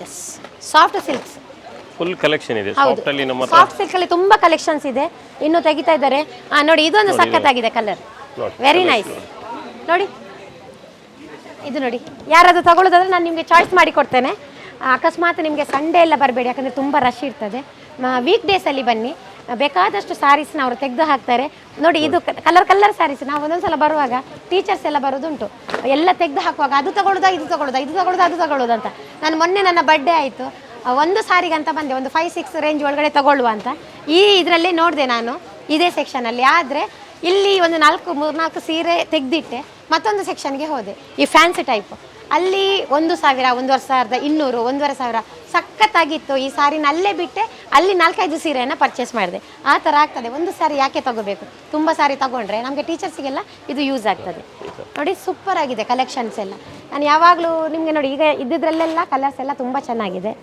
Yes soft silks full collection ಇದೆ. ಸಾಫ್ಟ್ ಅಲ್ಲಿ ನಮ್ಮ ಸಾಫ್ಟ್ ಸಿಲ್ಕ್ ಅಲ್ಲಿ ತುಂಬಾ ಕಲೆಕ್ಷನ್ಸ್ ಇದೆ. ಇನ್ನು ತೆಗಿತಾ ಇದ್ದಾರೆ. ಆ ನೋಡಿ ಇದೊಂದು ಸಖತ್ತಾಗಿದೆ ಕಲರ್ ವೆರಿ ನೈಸ್ ನೋಡಿ. ಇದು ನೋಡಿ. ಯಾರಾದರೂ ತಗೊಳ್ಳೋದಾದ್ರೆ ನಾನು ನಿಮಗೆ ಚಾಯ್ಸ್ ಮಾಡಿ ಕೊಡ್ತೇನೆ. ಅಕಸ್ಮಾತ್ ನಿಮಗೆ ಸಂಡೇ ಎಲ್ಲ ಬರಬೇಡಿ ಯಾಕಂದರೆ ತುಂಬ ರಶ್ ಇರ್ತದೆ. ವೀಕ್ ಡೇಸಲ್ಲಿ ಬನ್ನಿ. ಬೇಕಾದಷ್ಟು ಸಾರೀಸ್ನ ಅವರು ತೆಗೆದು ಹಾಕ್ತಾರೆ. ನೋಡಿ ಇದು ಕಲರ್ ಕಲರ್ ಸ್ಯಾರೀಸ್ ನಾವು ಒಂದೊಂದು ಸಲ ಬರುವಾಗ ಟೀಚರ್ಸ್ ಎಲ್ಲ ಬರೋದುಂಟು. ಎಲ್ಲ ತೆಗೆದು ಹಾಕುವಾಗ ಅದು ತಗೊಳ್ಳೋದಾ ಇದು ತಗೊಳ್ಳೋದಾ ಇದು ತಗೊಳ್ಳೋದು ಅದು ತಗೊಳ್ಳೋದು ಅಂತ. ನಾನು ಮೊನ್ನೆ ನನ್ನ ಬರ್ಡೇ ಆಯಿತು. ಒಂದು ಸಾರಿಗೆ ಅಂತ ಬಂದೆ ಒಂದು ಫೈವ್ ಸಿಕ್ಸ್ ರೇಂಜ್ ಒಳಗಡೆ ತಗೊಳ್ಳುವ ಅಂತ. ಈ ಇದರಲ್ಲೇ ನೋಡಿದೆ ನಾನು ಇದೇ ಸೆಕ್ಷನಲ್ಲಿ ಆದರೆ ಇಲ್ಲಿ ಒಂದು ನಾಲ್ಕು ಮೂರ್ನಾಲ್ಕು ಸೀರೆ ತೆಗೆದಿಟ್ಟೆ ಮತ್ತೊಂದು ಸೆಕ್ಷನ್ಗೆ ಹೋದೆ. ಈ ಫ್ಯಾನ್ಸಿ ಟೈಪ್ ಅಲ್ಲಿ ಒಂದು ಸಾವಿರ ಒಂದೂವರೆ ಸಾವಿರದ ಇನ್ನೂರು, ಒಂದೂವರೆ ಸಾವಿರ ಸಖತ್ತಾಗಿತ್ತು. ಈ ಸಾರಿನ ಅಲ್ಲೇ ಬಿಟ್ಟೆ, ಅಲ್ಲಿ ನಾಲ್ಕೈದು ಸೀರೆಯನ್ನು ಪರ್ಚೇಸ್ ಮಾಡಿದೆ. ಆ ಥರ ಆಗ್ತದೆ. ಒಂದು ಸಾರಿ ಯಾಕೆ ತಗೋಬೇಕು? ತುಂಬ ಸಾರಿ ತಗೊಂಡ್ರೆ ನಮಗೆ ಟೀಚರ್ಸಿಗೆಲ್ಲ ಇದು ಯೂಸ್ ಆಗ್ತದೆ. ನೋಡಿ ಸೂಪರ್ ಆಗಿದೆ ಕಲೆಕ್ಷನ್ಸ್ ಎಲ್ಲ. ನಾನು ಯಾವಾಗಲೂ ನಿಮಗೆ ನೋಡಿ, ಈಗ ಇದ್ದಿದ್ರಲ್ಲೆಲ್ಲ ಕಲರ್ಸ್ ಎಲ್ಲ ತುಂಬ ಚೆನ್ನಾಗಿದೆ.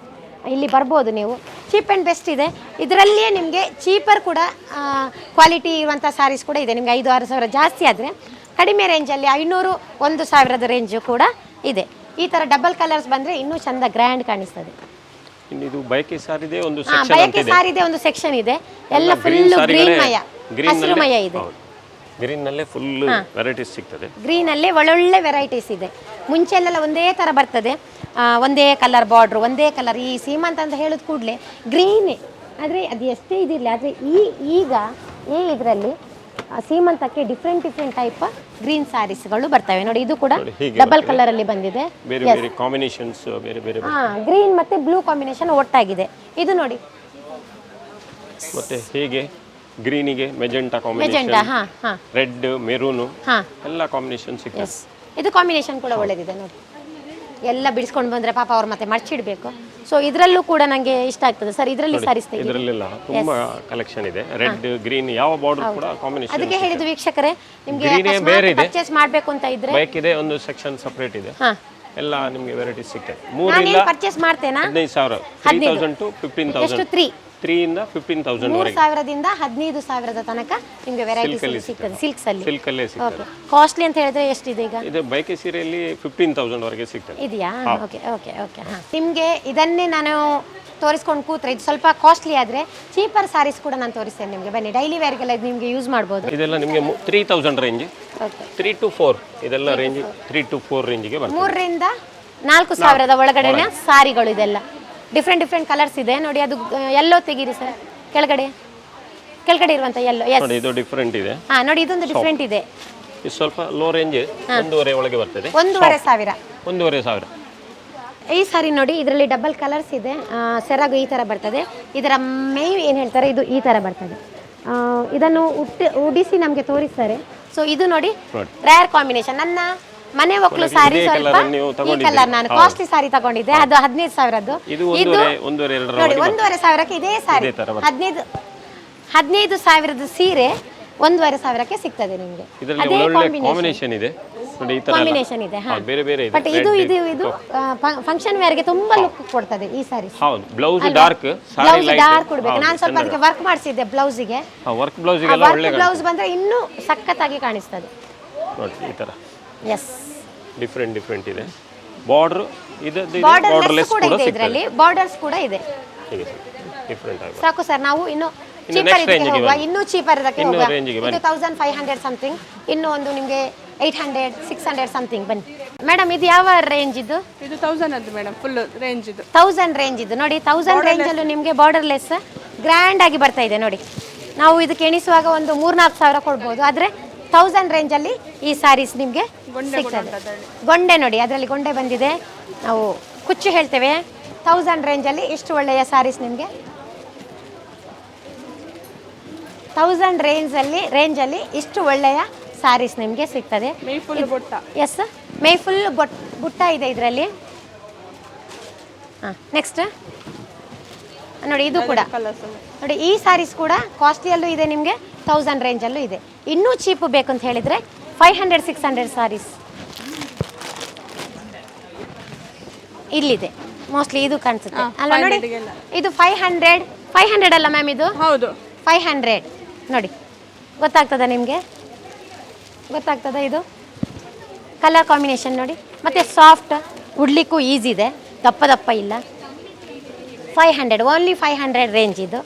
ಇಲ್ಲಿ ಬರ್ಬೋದು ನೀವು. ಚೀಪ್ ಆ್ಯಂಡ್ ಬೆಸ್ಟ್ ಇದೆ. ಇದರಲ್ಲಿಯೇ ನಿಮಗೆ ಚೀಪರ್ ಕೂಡ ಕ್ವಾಲಿಟಿ ಇರುವಂಥ ಸಾರೀಸ್ ಕೂಡ ಇದೆ. ನಿಮಗೆ ಐದು, ಆರು ಸಾವಿರ ಜಾಸ್ತಿ ಆದರೆ ಕಡಿಮೆ ರೇಂಜಲ್ಲಿ ಐನೂರು, ಒಂದು ಸಾವಿರದ ರೇಂಜು ಕೂಡ ಇದೆ. ಈ ಥರ ಡಬಲ್ ಕಲರ್ಸ್ ಬಂದರೆ ಇನ್ನೂ ಚಂದ ಗ್ರ್ಯಾಂಡ್ ಕಾಣಿಸ್ತದೆ. ಇನ್ನು ಇದು ಬೈಕಿ ಸಾರಿದೆ ಒಂದು ಹಾಂ ಸೆಕ್ಷನ್ ಬಯಕೆ ಸಾರಿದೆ ಒಂದು ಸೆಕ್ಷನ್ ಇದೆ. ಎಲ್ಲ ಫುಲ್ ಫುಲ್ಲು ಗ್ರೀನ್ ಮಯ ಗ್ರೀನ್ ಹಸಿರುಮಯ ಇದೆ. ಗ್ರೀನ್ ನಲ್ಲೇ ಫುಲ್ ವೆರೈಟೀಸ್ ಸಿಗ್ತದೆ. ಗ್ರೀನಲ್ಲೇ ಒಳ್ಳೊಳ್ಳೆ ವೆರೈಟೀಸ್ ಇದೆ. ಮುಂಚೆಲ್ಲೆಲ್ಲ ಒಂದೇ ಥರ ಬರ್ತದೆ. ಆ, ಒಂದೇ ಕಲರ್ ಬಾರ್ಡ್ರು ಒಂದೇ ಕಲರ್ ಈ ಸೀಮಂತ ಅಂತ ಹೇಳಿದ ಕೂಡಲೇ ಗ್ರೀನೇ ಆದರೆ ಅದು ಎಷ್ಟೇ ಇದಿರಲಿ ಆದರೆ ಈ ಈಗ ಈ ಇದರಲ್ಲಿ ಸೀಮಂತಕ್ಕೆ ಡಿಫ್ರೆಂಟ್ ಡಿಫ್ರೆಂಟ್ ಟೈಪ್ ಗ್ರೀನ್ ಸ್ಯಾರೀಸ್ಗಳು ಬರ್ತವೆ. ನೋಡಿ ಇದು ಕೂಡ ಡಬಲ್ ಕಲರ್ ಅಲ್ಲಿ ಬಂದಿದೆ. ಬೇರೆ ಬೇರೆ ಕಾಂಬಿನೇಷನ್ಸ್ ಬೇರೆ ಬೇರೆ ಹಾ ಗ್ರೀನ್ ಮತ್ತೆ ಬ್ಲೂ ಕಾಂಬಿನೇಷನ್ ಒಟ್ಟಾಗಿದೆ. ಇದು ನೋಡಿ. ಮತ್ತೆ ಹೀಗೆ ಗ್ರೀನಿಗೆ ಮೆಜೆಂಟಾ ಕಾಂಬಿನೇಷನ್ ಮೆಜೆಂಟಾ ಹಾ ಹಾ. ರೆಡ್ ಮೆರೂನು ಹಾ. ಎಲ್ಲ ಕಾಂಬಿನೇಷನ್ ಸಿಗ್ತದೆ. ಇದು ಕಾಂಬಿನೇಷನ್ ಕೂಡ ಒಳ್ಳೇದಿದೆ ನೋಡಿ. ಎಲ್ಲ ಬಿಡಿಸ್ಕೊಂಡು ಬಂದ್ರೆ ಪಾಪ ಅವ್ರು ಮತ್ತೆ ಮರ್ಚಿಡಬೇಕು. ಸೊ ಇದರಲ್ಲೂ ಕೂಡ ನನಗೆ ಇಷ್ಟ ಆಗ್ತದೆ. ಸರ್ ಇದರಲ್ಲಿ ಸಾರೀಸ್ ತೆಗಿ ಇದರಲ್ಲೆಲ್ಲ ತುಂಬಾ ಕಲೆಕ್ಷನ್ ಇದೆ. ರೆಡ್ ಗ್ರೀನ್ ಯಾವ ಬಾರ್ಡರ್ ಕೂಡ ಕಾಂಬಿನೇಷನ್ ಅದಕ್ಕೆ ಹೇಳಿದ್ದು ವೀಕ್ಷಕರೇ ನಿಮಗೆ ಬೇರೆ ಇದೆ. ಪರ್ಚೇಸ್ ಮಾಡಬೇಕು ಅಂತ ಇದ್ರೆ ಬೈಕ್ ಇದೆ ಒಂದು ಸೆಕ್ಷನ್ ಸೆಪರೇಟ್ ಇದೆ. ಎಲ್ಲ ನಿಮಗೆ ವೆರೈಟಿ ಸಿಗ್ತದೆ. ನಾನೇನು ಪರ್ಚೇಸ್ ಮಾಡ್ತೇನಾ? ಹದಿನೈದು ಸಾವಿರ. ತ್ರೀ ತೌಸಂಡ್ ಟು ಫಿಫ್ಟೀನ್ ಎಷ್ಟು? ತೌಸಂಡ್ ತ್ರೀ ತ್ರೀಯಿಂದ ಫಿಫ್ಟೀನ್ ತೌಸಂಡ್ ಮೂರು ಸಾವಿರದಿಂದ ಹದಿನೈದು ಸಾವಿರದ ತನಕ ನಿಮಗೆ ವೆರೈಟೀಸ್ ಸಿಗ್ತದೆ. ಸಿಲ್ಕ್ಸ್ ಅಲ್ಲಿ. ಸಿಲ್ಕ್ ಅಲ್ಲೇ ಸಿಗ್ತದೆ. ಓಕೆ ಕಾಸ್ಟ್ಲಿ ಅಂತ ಹೇಳಿದ್ರೆ ಎಷ್ಟಿದೆ ಈಗ? ಇದು ಬೈಕೆ ಸೀರೆಯಲ್ಲಿ ಫಿಫ್ಟೀನ್ ತೌಸಂಡ್ ವರೆಗೆ ಸಿಗ್ತದೆ. ಇದೆಯಾ? ಓಕೆ ಓಕೆ ಓಕೆ ಹಾಂ. ನಿಮಗೆ ಇದನ್ನೇ ನಾನು ತೋರಿಸ್ಕೊಂಡು ಕೂತ್ರೆ ಇದು ಸ್ವಲ್ಪ ಕಾಸ್ಟ್ಲಿ ಆದರೆ ಚೀಪರ್ ಸಾರೀಸ್ ಕೂಡ ನಾನು ತೋರಿಸ್ತೇನೆ ನಿಮಗೆ. ಬನ್ನಿ ಡೈಲಿ ವೇರ್ಗೆಲ್ಲ ಇದು ನಿಮಗೆ ಯೂಸ್ ಮಾಡ್ಬೋದು. ಇದೆಲ್ಲ ನಿಮಗೆ three thousand range okay three to four ಇದೆಲ್ಲ ರೇಂಜ್ ತ್ರೀ ಟು ಫೋರ್ ರೇಂಜ್ಗೆ ಬರ್ತದೆ. ಮೂರರಿಂದ ನಾಲ್ಕು ಸಾವಿರದ ಒಳಗಡೆನ ಸಾರಿಗಳು ಇದೆಲ್ಲ. ಡಿಫ್ರೆಂಟ್ ಡಿಫ್ರೆಂಟ್ ಕಲರ್ಸ್ ಇದೆ. ನೋಡಿ ಅದು ಎಲ್ಲೋ ತೆಗೀರಿ ಸರ್ ಕೆಳಗಡೆ. ಕೆಳಗಡೆ ಇರುವಂತ ಎಲ್ಲೋ ಎಸ್ ನೋಡಿ ಇದು ಡಿಫ್ರೆಂಟ್ ಇದೆ. ಹಾ ನೋಡಿ ಇದೊಂದು ಡಿಫ್ರೆಂಟ್ ಇದೆ. ಇದು ಸ್ವಲ್ಪ ಲೋ ರೇಂಜ್ ಒಂದೂವರೆ ಒಳಗೆ ಬರ್ತದೆ. ಒಂದೂವರೆ ಸಾವಿರ. ಒಂದೂವರೆ ಸಾವಿರ. ಈ ಸಾರಿ ನೋಡಿ ಇದರಲ್ಲಿ ಡಬಲ್ ಕಲರ್ಸ್ ಇದೆ. ಆ, ಸೆರಗು ಈ ಥರ ಬರ್ತದೆ. ಇದರ ಮೈ ಏನು ಹೇಳ್ತಾರೆ? ಇದು ಈ ಥರ ಬರ್ತದೆ. ಆ, ಇದನ್ನು ಉಟ್ಟಿ ಉಡಿಸಿ ನಮಗೆ ತೋರಿಸ್ತಾರೆ. ಸೊ ಇದು ನೋಡಿ ನೋಡಿ. ರೇರ್ ಕಾಂಬಿನೇಷನ್ ನನ್ನ ಮನೆ ಒಕ್ಕಲು ಸಾರಿ ಸ್ವಲ್ಪ ಈ ಕಲರ್ ನಾನು. ಕಾಸ್ಟ್ಲಿ ಸಾರಿ ತಗೊಂಡಿದ್ದೆ. ಅದು ಹದಿನೈದು ಸಾವಿರದ್ದು. ಇದು ನೋಡಿ ಒಂದೂವರೆ ಸಾವಿರಕ್ಕೆ ಇದೇ ಸಾರಿ. ಹದಿನೈದು ಹದಿನೈದು ಸಾವಿರದ ಸೀರೆ ಒಂದೂವರೆ ಸಾವಿರಕ್ಕೆ ಸಿಗ್ತದೆ ನಿಮಗೆ. ಅದೇ ಕಾಂಬಿನೇಷನ್ ಇದೆ. ಕಾಂಬಿನೇಷನ್ ಇದೆ ಹಾ. ಬೇರೆ ಬಟ್ ಇದು. ಇದು ಇದು ಫಂಕ್ಷನ್ ವೇರ್ಗೆ ತುಂಬಾ ಲುಕ್ ಕೊಡ್ತದೆ ಈ ಸಾರಿ ಹೌದು. ಬ್ಲೌಸ್ ಡಾರ್ಕ್ ಬ್ಲೌಸ್ ಡಾರ್ಕ್ ಕೊಡ್ಬೇಕು ನಾನು ಸ್ವಲ್ಪ ಅದಕ್ಕೆ ವರ್ಕ್ ಮಾಡಿಸಿದ್ದೆ ಬ್ಲೌಸಿಗೆ ವರ್ಕ್ ಬ್ಲೌಸ್ ಬಂದ್ರೆ ಇನ್ನೂ ಸಖತ್ತಾಗಿ ಕಾಣಿಸ್ತದೆ. ನೋಡಿ ಈ ತರ. ಎಸ್ ಡಿಫ್ರೆಂಟ್ ಡಿಫ್ರೆಂಟ್ ಇದೆ. ಬಾರ್ಡರ್ ಇದೆ ಬಾರ್ಡರ್ ಬಾರ್ಡರ್ಲೆಸ್ ಕೂಡ ಇದೆ ಇದರಲ್ಲಿ. ಬಾರ್ಡರ್ಸ್ ಕೂಡ ಇದೆ. ಡಿಫ್ರೆಂಟ್ ಆಗಿದೆ. ಸಾಕು ಸರ್ ನಾವು ಇನ್ನು ಚೀಪರ್ ಇದಕ್ಕೆ ಹೋಗುವ. ಇನ್ನೂ ಚೀಪರ್ ಇದಕ್ಕೆ ಹೋಗುವ. ಇದು. ತೌಸಂಡ್ ಫೈವ್ ಹಂಡ್ರೆಡ್ ಸಮಥಿಂಗ್ ಇನ್ನು ಒಂದು ನಿಮಗೆ eight hundred six hundred something ಬನ್ನಿ. ಮೇಡಮ್ ಇದು ಯಾವ ರೇಂಜ್ ಇದು? ಇದು ತೌಸಂಡ್ ಅದು ಮೇಡಮ್ ಫುಲ್ ರೇಂಜ್ ಇದು. ತೌಸಂಡ್ ರೇಂಜ್ ಇದು. ನೋಡಿ ತೌಸಂಡ್ ಅಲ್ಲಿ ನಿಮಗೆ ಬಾರ್ಡರ್ಲೆಸ್ ಗ್ರ್ಯಾಂಡ್ ಆಗಿ ಬರ್ತಾ ಇದೆ ನೋಡಿ. ನಾವು ಇದಕ್ಕೆ ಎಣಿಸುವಾಗ ಒಂದು ಮೂರ್ನಾಲ್ಕು ಸಾವಿರ ಕೊಡ್ಬೋದು. ಆದರೆ ತೌಸಂಡ್ ರೇಂಜಲ್ಲಿ ಈ ಸ್ಯಾರೀಸ್ ನಿಮಗೆ ಸಿಗ್ತದೆ. ಗೊಂಡೆ ನೋಡಿ ಅದರಲ್ಲಿ ಗೊಂಡೆ ಬಂದಿದೆ. ನಾವು ಕುಚ್ಚು ಹೇಳ್ತೇವೆ. ತೌಸಂಡ್ ರೇಂಜಲ್ಲಿ ಇಷ್ಟು ಒಳ್ಳೆಯ ಸ್ಯಾರೀಸ್ ನಿಮಗೆ. ತೌಸಂಡ್ ರೇಂಜಲ್ಲಿ ರೇಂಜಲ್ಲಿ ಇಷ್ಟು ಒಳ್ಳೆಯ ಸ್ಯಾರೀಸ್ ನಿಮಗೆ ಸಿಗ್ತದೆ. ಎಸ್ ಮೇ ಫುಲ್ ಬೊಟ್ ಬುಟ್ಟ ಇದೆ ಇದರಲ್ಲಿ. ಹಾಂ ನೆಕ್ಸ್ಟ್ ನೋಡಿ ಇದು ಕೂಡ. ನೋಡಿ ಈ ಸ್ಯಾರೀಸ್ ಕೂಡ ಕಾಸ್ಟ್ಲಿಯಲ್ಲೂ ಇದೆ ನಿಮಗೆ ತೌಸಂಡ್ ರೇಂಜಲ್ಲೂ ಇದೆ. ಇನ್ನೂ ಚೀಪ್ ಬೇಕು ಅಂತ ಹೇಳಿದರೆ five hundred six hundred sarees ಇಲ್ಲಿದೆ. ಮೋಸ್ಟ್ಲಿ ಇದು ಕಾಣಿಸುತ್ತೆ. ಅಲ್ಲ ನೋಡಿ? ಇದು ಫೈವ್ ಹಂಡ್ರೆಡ್ ಫೈವ್ ಹಂಡ್ರೆಡ್ ಅಲ್ಲ ಮ್ಯಾಮ್ ಇದು? ಹೌದು. ಫೈವ್ ಹಂಡ್ರೆಡ್ ನೋಡಿ ಗೊತ್ತಾಗ್ತದ ನಿಮಗೆ? ಗೊತ್ತಾಗ್ತದ ಇದು? ಕಲರ್ ಕಾಂಬಿನೇಷನ್ ನೋಡಿ. ಮತ್ತು ಸಾಫ್ಟ್ ಉಡ್ಲಿಕ್ಕೂ ಈಸಿ ಇದೆ. ದಪ್ಪ ದಪ್ಪ ಇಲ್ಲ. Five hundred only five hundred range ಇದು.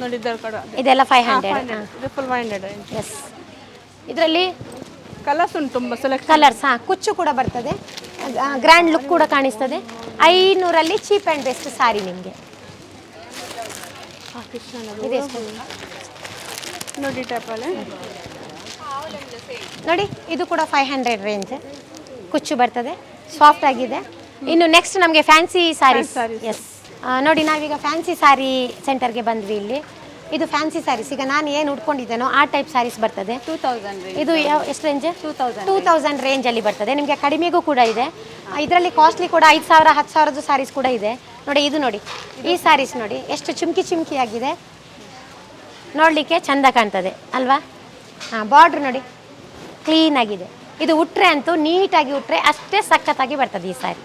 ನೋಡಿ ಇದೆಲ್ಲ five hundred full hundred yes ಇದರಲ್ಲಿ ಕಲರ್ಸ್ ಉಂಟು ತುಂಬ ಕಲರ್ಸ್ ಹಾಂ ಕುಚ್ಚು ಕೂಡ ಬರ್ತದೆ. ಗ್ರ್ಯಾಂಡ್ ಲುಕ್ ಕೂಡ ಕಾಣಿಸ್ತದೆ. ಐನೂರಲ್ಲಿ ಚೀಪ್ ಆ್ಯಂಡ್ ಬೆಸ್ಟ್ ಸಾರಿ ನಿಮಗೆ. ನೋಡಿ ಟೈಪಲ್ಲಿ ನೋಡಿ ಇದು ಕೂಡ ಫೈವ್ ಹಂಡ್ರೆಡ್ ರೇಂಜ್ ಕುಚ್ಚು ಬರ್ತದೆ. ಸಾಫ್ಟ್ ಆಗಿದೆ. ಇನ್ನು ನೆಕ್ಸ್ಟ್ ನಮಗೆ ಫ್ಯಾನ್ಸಿ ಸ್ಯಾರಿ sarees. ಎಸ್ ನೋಡಿ ನಾವೀಗ ಫ್ಯಾನ್ಸಿ ಸ್ಯಾರಿ ಸೆಂಟರ್ಗೆ ಬಂದ್ವಿ ಇಲ್ಲಿ. ಇದು ಫ್ಯಾನ್ಸಿ ಸ್ಯಾರೀಸ್ ಈಗ ನಾನು ಏನು ಉಟ್ಕೊಂಡಿದ್ದೇನೋ ಆ ಟೈಪ್ ಸ್ಯಾರೀಸ್ ಬರ್ತದೆ. ಟೂ ತೌಸಂಡ್ ಇದು ಯಾವ ಎಷ್ಟು range two thousand two thousand ರೇಂಜಲ್ಲಿ ಬರ್ತದೆ. ನಿಮಗೆ ಕಡಿಮೆಗೂ ಕೂಡ ಇದೆ. ಇದರಲ್ಲಿ ಕಾಸ್ಟ್ಲಿ ಕೂಡ ಐದು ಸಾವಿರ ಹತ್ತು ಸಾವಿರದ್ದು ಸ್ಯಾರೀಸ್ ಕೂಡ ಇದೆ. ನೋಡಿ ಇದು ನೋಡಿ. ಈ ಸ್ಯಾರೀಸ್ ನೋಡಿ. ಎಷ್ಟು ಚುಮ್ಕಿ ಚುಮ್ಕಿ ಆಗಿದೆ ನೋಡಲಿಕ್ಕೆ ಚಂದ ಕಾಣ್ತದೆ. ಅಲ್ವಾ? ಹಾಂ ಬಾರ್ಡ್ರ್ ನೋಡಿ. ಕ್ಲೀನಾಗಿದೆ ಇದು ಉಟ್ರೆ ಅಂತೂ ನೀಟಾಗಿ ಉಟ್ರೆ ಅಷ್ಟೇ ಸಖತ್ತಾಗಿ ಬರ್ತದೆ ಈ ಸ್ಯಾರಿ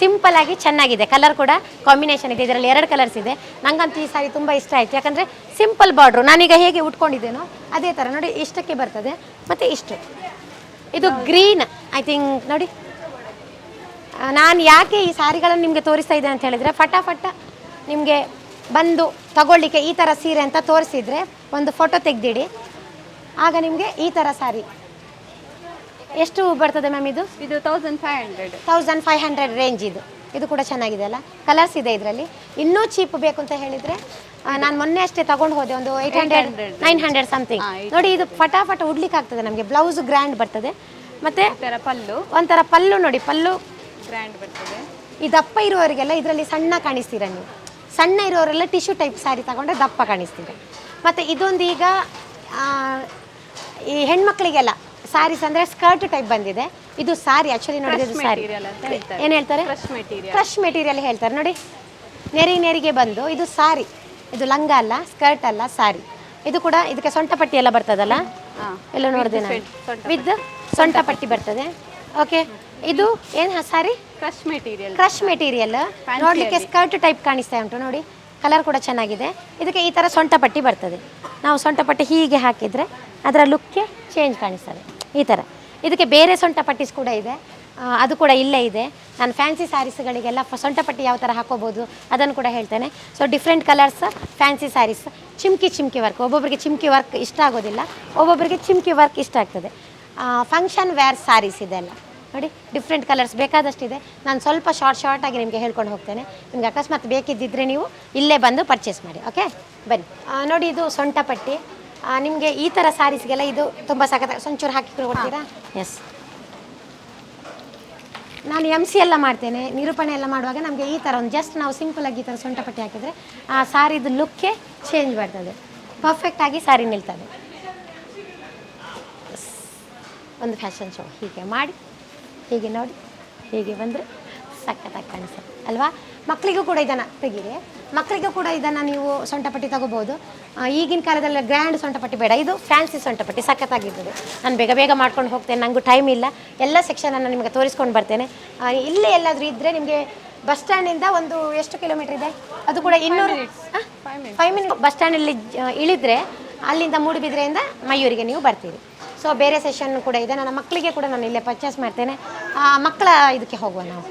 ಸಿಂಪಲ್ ಆಗಿ ಚೆನ್ನಾಗಿದೆ. ಕಲರ್ ಕೂಡ ಕಾಂಬಿನೇಷನ್ ಇದೆ. ಇದರಲ್ಲಿ ಎರಡು ಕಲರ್ಸ್ ಇದೆ. ನಂಗಂತೂ ಈ ಸಾರಿ ತುಂಬ ಇಷ್ಟ ಆಯಿತು. ಯಾಕಂದರೆ ಸಿಂಪಲ್ ಬಾರ್ಡ್ರು ನಾನೀಗ ಹೇಗೆ ಉಟ್ಕೊಂಡಿದ್ದೇನೋ ಅದೇ ಥರ ನೋಡಿ, ಇಷ್ಟಕ್ಕೆ ಬರ್ತದೆ. ಮತ್ತು ಇಷ್ಟು. ಇದು ಗ್ರೀನ್ ಐ ಥಿಂಕ್ ನೋಡಿ. ನಾನು ಯಾಕೆ ಈ ಸಾರಿಗಳನ್ನು ನಿಮಗೆ ತೋರಿಸ್ತಾ ಇದ್ದೇನೆ ಅಂತ ಹೇಳಿದರೆ, ಫಟಾಫಟ ನಿಮಗೆ ಬಂದು ತಗೊಳ್ಳಿಕ್ಕೆ ಈ ಥರ ಸೀರೆ ಅಂತ ತೋರಿಸಿದ್ರೆ ಒಂದು ಫೋಟೋ ತೆಗೆದಿಡಿ. ಆಗ ನಿಮಗೆ ಈ ಥರ ಸಾರಿ ಎಷ್ಟು ಬರ್ತದೆ ಮ್ಯಾಮ್ ಇದು? ಇದು thousand five hundred thousand five hundred range ಇದು. ಇದು ಕೂಡ ಚೆನ್ನಾಗಿದೆ ಅಲ್ಲ? ಕಲರ್ಸ್ ಇದೆ ಇದರಲ್ಲಿ. ಇನ್ನೂ ಚೀಪ್ ಬೇಕು ಅಂತ ಹೇಳಿದರೆ ನಾನು ಮೊನ್ನೆ ಅಷ್ಟೇ ತಗೊಂಡು ಹೋದೆ ಒಂದು eight hundred 800 nine hundred something ನೋಡಿ ಇದು ಫಟಾಫಟ ಉಡ್ಲಿಕ್ಕೆ ಆಗ್ತದೆ ನಮಗೆ. ಬ್ಲೌಸ್ ಗ್ರ್ಯಾಂಡ್ ಬರ್ತದೆ. ಮತ್ತೆ ಪಲ್ಲು. ಒಂಥರ ಪಲ್ಲು ನೋಡಿ ಪಲ್ಲು. ಗ್ರ್ಯಾಂಡ್ ಬರ್ತದೆ. ಈ ದಪ್ಪ ಇರುವವರಿಗೆಲ್ಲ ಇದರಲ್ಲಿ ಸಣ್ಣ ಕಾಣಿಸ್ತೀರ ನೀವು? ಸಣ್ಣ ಇರೋರೆಲ್ಲ ಟಿಶ್ಯೂ ಟೈಪ್ ಸಾರಿ ತಗೊಂಡ್ರೆ ದಪ್ಪ ಕಾಣಿಸ್ತೀರ? ಮತ್ತು ಇದೊಂದು ಈಗ ಈ ಹೆಣ್ಮಕ್ಳಿಗೆಲ್ಲ ಸ್ಯಾರೀಸ್ ಅಂದ್ರೆ ಸ್ಕರ್ಟ್ ಟೈಪ್ ಬಂದಿದೆ. ಇದು ಸಾರಿ ಆ್ಯಕ್ಚುಲಿ ನೋಡಿ ಸಾರಿ. ಏನು ಹೇಳ್ತಾರೆ? ಫ್ರೆಶ್ ಮೆಟೀರಿಯಲ್ ಕ್ರಶ್ ಮೆಟೀರಿಯಲ್ ಹೇಳ್ತಾರೆ. ನೋಡಿ ನೆರಿಗೆ ನೆರಿಗೆ ಬಂದು ಇದು ಸಾರಿ. ಇದು ಲಂಗ ಅಲ್ಲ ಸ್ಕರ್ಟ್ ಅಲ್ಲ ಸಾರಿ. ಇದು ಕೂಡ ಇದಕ್ಕೆ ಸೊಂಟ ಪಟ್ಟಿ ಎಲ್ಲ ಬರ್ತದಲ್ಲ? ಎಲ್ಲ ನೋಡಿದೆ ನಾನು. ವಿತ್ ಸೊಂಟ ಪಟ್ಟಿ. ಬರ್ತದೆ. ಓಕೆ ಇದು ಏನು saree? Crush material crush material ನೋಡಲಿಕ್ಕೆ ಸ್ಕರ್ಟ್ ಟೈಪ್ ಕಾಣಿಸ್ತಾ ಉಂಟು ನೋಡಿ. ಕಲರ್ ಕೂಡ ಚೆನ್ನಾಗಿದೆ. ಇದಕ್ಕೆ ಈ ಥರ ಸೊಂಟ ಪಟ್ಟಿ ಬರ್ತದೆ. ನಾವು ಸೊಂಟ ಪಟ್ಟಿ ಹೀಗೆ ಹಾಕಿದರೆ ಅದರ ಲುಕ್ಗೆ ಚೇಂಜ್ ಕಾಣಿಸ್ತದೆ. ಈ ಥರ ಇದಕ್ಕೆ ಬೇರೆ ಸೊಂಟ ಪಟ್ಟೀಸ್ ಕೂಡ ಇದೆ. ಅದು ಕೂಡ ಇಲ್ಲೇ ಇದೆ. ನಾನು ಫ್ಯಾನ್ಸಿ ಸ್ಯಾರೀಸ್ಗಳಿಗೆಲ್ಲ ಸೊಂಟ ಪಟ್ಟಿ ಯಾವ ಥರ ಹಾಕೋಬೋದು ಅದನ್ನು ಕೂಡ ಹೇಳ್ತೇನೆ. So different colours fancy sarees chimki chimki work ಒಬ್ಬೊಬ್ಬರಿಗೆ ಚಿಮ್ಕಿ ವರ್ಕ್ ಇಷ್ಟ ಆಗೋದಿಲ್ಲ. ಒಬ್ಬೊಬ್ಬರಿಗೆ ಚಿಮ್ಕಿ ವರ್ಕ್ ಇಷ್ಟ ಆಗ್ತದೆ. ಫಂಕ್ಷನ್ ವೇರ್ ಸ್ಯಾರೀಸ್ ಇದೆಲ್ಲ ನೋಡಿ ಡಿಫ್ರೆಂಟ್ ಕಲರ್ಸ್ ಬೇಕಾದಷ್ಟಿದೆ. ನಾನು ಸ್ವಲ್ಪ ಶಾರ್ಟ್ ಶಾರ್ಟ್ ಆಗಿ ನಿಮಗೆ ಹೇಳ್ಕೊಂಡು ಹೋಗ್ತೇನೆ. ನಿಮಗೆ ಅಕಸ್ಮಾತ್ ಬೇಕಿದ್ದಿದ್ರೆ ನೀವು ಇಲ್ಲೇ ಬಂದು ಪರ್ಚೇಸ್ ಮಾಡಿ ಓಕೆ ಬನ್ನಿ. ನೋಡಿ ಇದು ಸೊಂಟ ಪಟ್ಟಿ. ನಿಮಗೆ ಈ ಥರ ಸಾರೀಸ್ಗೆಲ್ಲ ಇದು ತುಂಬ ಸಖತ್ ಸೊಂಚೂರು ಹಾಕಿ ಕೊಡ್ತೀರಾ? ಎಸ್ ನಾನು ಎಂ ಸಿ ಎಲ್ಲ ಮಾಡ್ತೇನೆ ನಿರೂಪಣೆ ಎಲ್ಲ ಮಾಡುವಾಗ ನಮಗೆ ಈ ಥರ ಒಂದು ಜಸ್ಟ್ ನಾವು ಸಿಂಪಲಾಗಿ ಈ ಥರ ಸೊಂಟಪಟ್ಟಿ ಹಾಕಿದರೆ ಆ ಸಾರಿದು ಲುಕ್ಕೇ ಚೇಂಜ್ ಬರ್ತದೆ. ಪರ್ಫೆಕ್ಟಾಗಿ ಸಾರಿ ನಿಲ್ತದೆ. ಒಂದು ಫ್ಯಾಷನ್ ಶೋ ಹೀಗೆ ಮಾಡಿ ಹೀಗೆ ನೋಡಿ ಹೀಗೆ ಬಂದರೆ ಸಖತ್ತಾಗಿ ಕಾಣಿಸ್ತದೆ ಅಲ್ವಾ? ಮಕ್ಕಳಿಗೂ ಕೂಡ ಇದನ್ನು ತೆಗೀರಿ. ಮಕ್ಕಳಿಗೂ ಕೂಡ ಇದನ್ನು ನೀವು ಸೊಂಟಪಟ್ಟಿ ತಗೋಬೋದು. ಈಗಿನ ಕಾಲದಲ್ಲಿ ಗ್ರ್ಯಾಂಡ್ ಸೊಂಟಪಟ್ಟಿ ಬೇಡ. ಇದು ಫ್ಯಾನ್ಸಿ ಸೊಂಟಪಟ್ಟಿ ಸಖತ್ತಾಗಿರ್ತದೆ. ನಾನು ಬೇಗ ಬೇಗ ಮಾಡ್ಕೊಂಡು ಹೋಗ್ತೇನೆ ನನಗೂ ಟೈಮ್ ಇಲ್ಲ. ಎಲ್ಲ ಸೆಕ್ಷನನ್ನು ನಿಮಗೆ ತೋರಿಸ್ಕೊಂಡು ಬರ್ತೇನೆ. ಇಲ್ಲಿ ಎಲ್ಲಾದರೂ ಇದ್ದರೆ ನಿಮಗೆ ಬಸ್ ಸ್ಟ್ಯಾಂಡಿಂದ ಒಂದು ಎಷ್ಟು ಕಿಲೋಮೀಟರ್ ಇದೆ? ಅದು ಕೂಡ ಇನ್ನೂರು ಫೈವ್ ಮಿನಿಟ್ ಬಸ್ ಸ್ಟ್ಯಾಂಡಲ್ಲಿ ಇಳಿದ್ರೆ ಅಲ್ಲಿಂದ ಮೂಡುಬಿದ್ರೆಯಿಂದ ಮಯೂರಿಗೆ ನೀವು ಬರ್ತೀರಿ. ಸೊ ಬೇರೆ ಸೆಷನ್ ಕೂಡ ಇದೆ. ನನ್ನ ಮಕ್ಕಳಿಗೆ ಕೂಡ ನಾನು ಇಲ್ಲೇ ಪರ್ಚೇಸ್ ಮಾಡ್ತೇನೆ. ಮಕ್ಕಳ ಇದಕ್ಕೆ ಹೋಗುವ ನಾವು.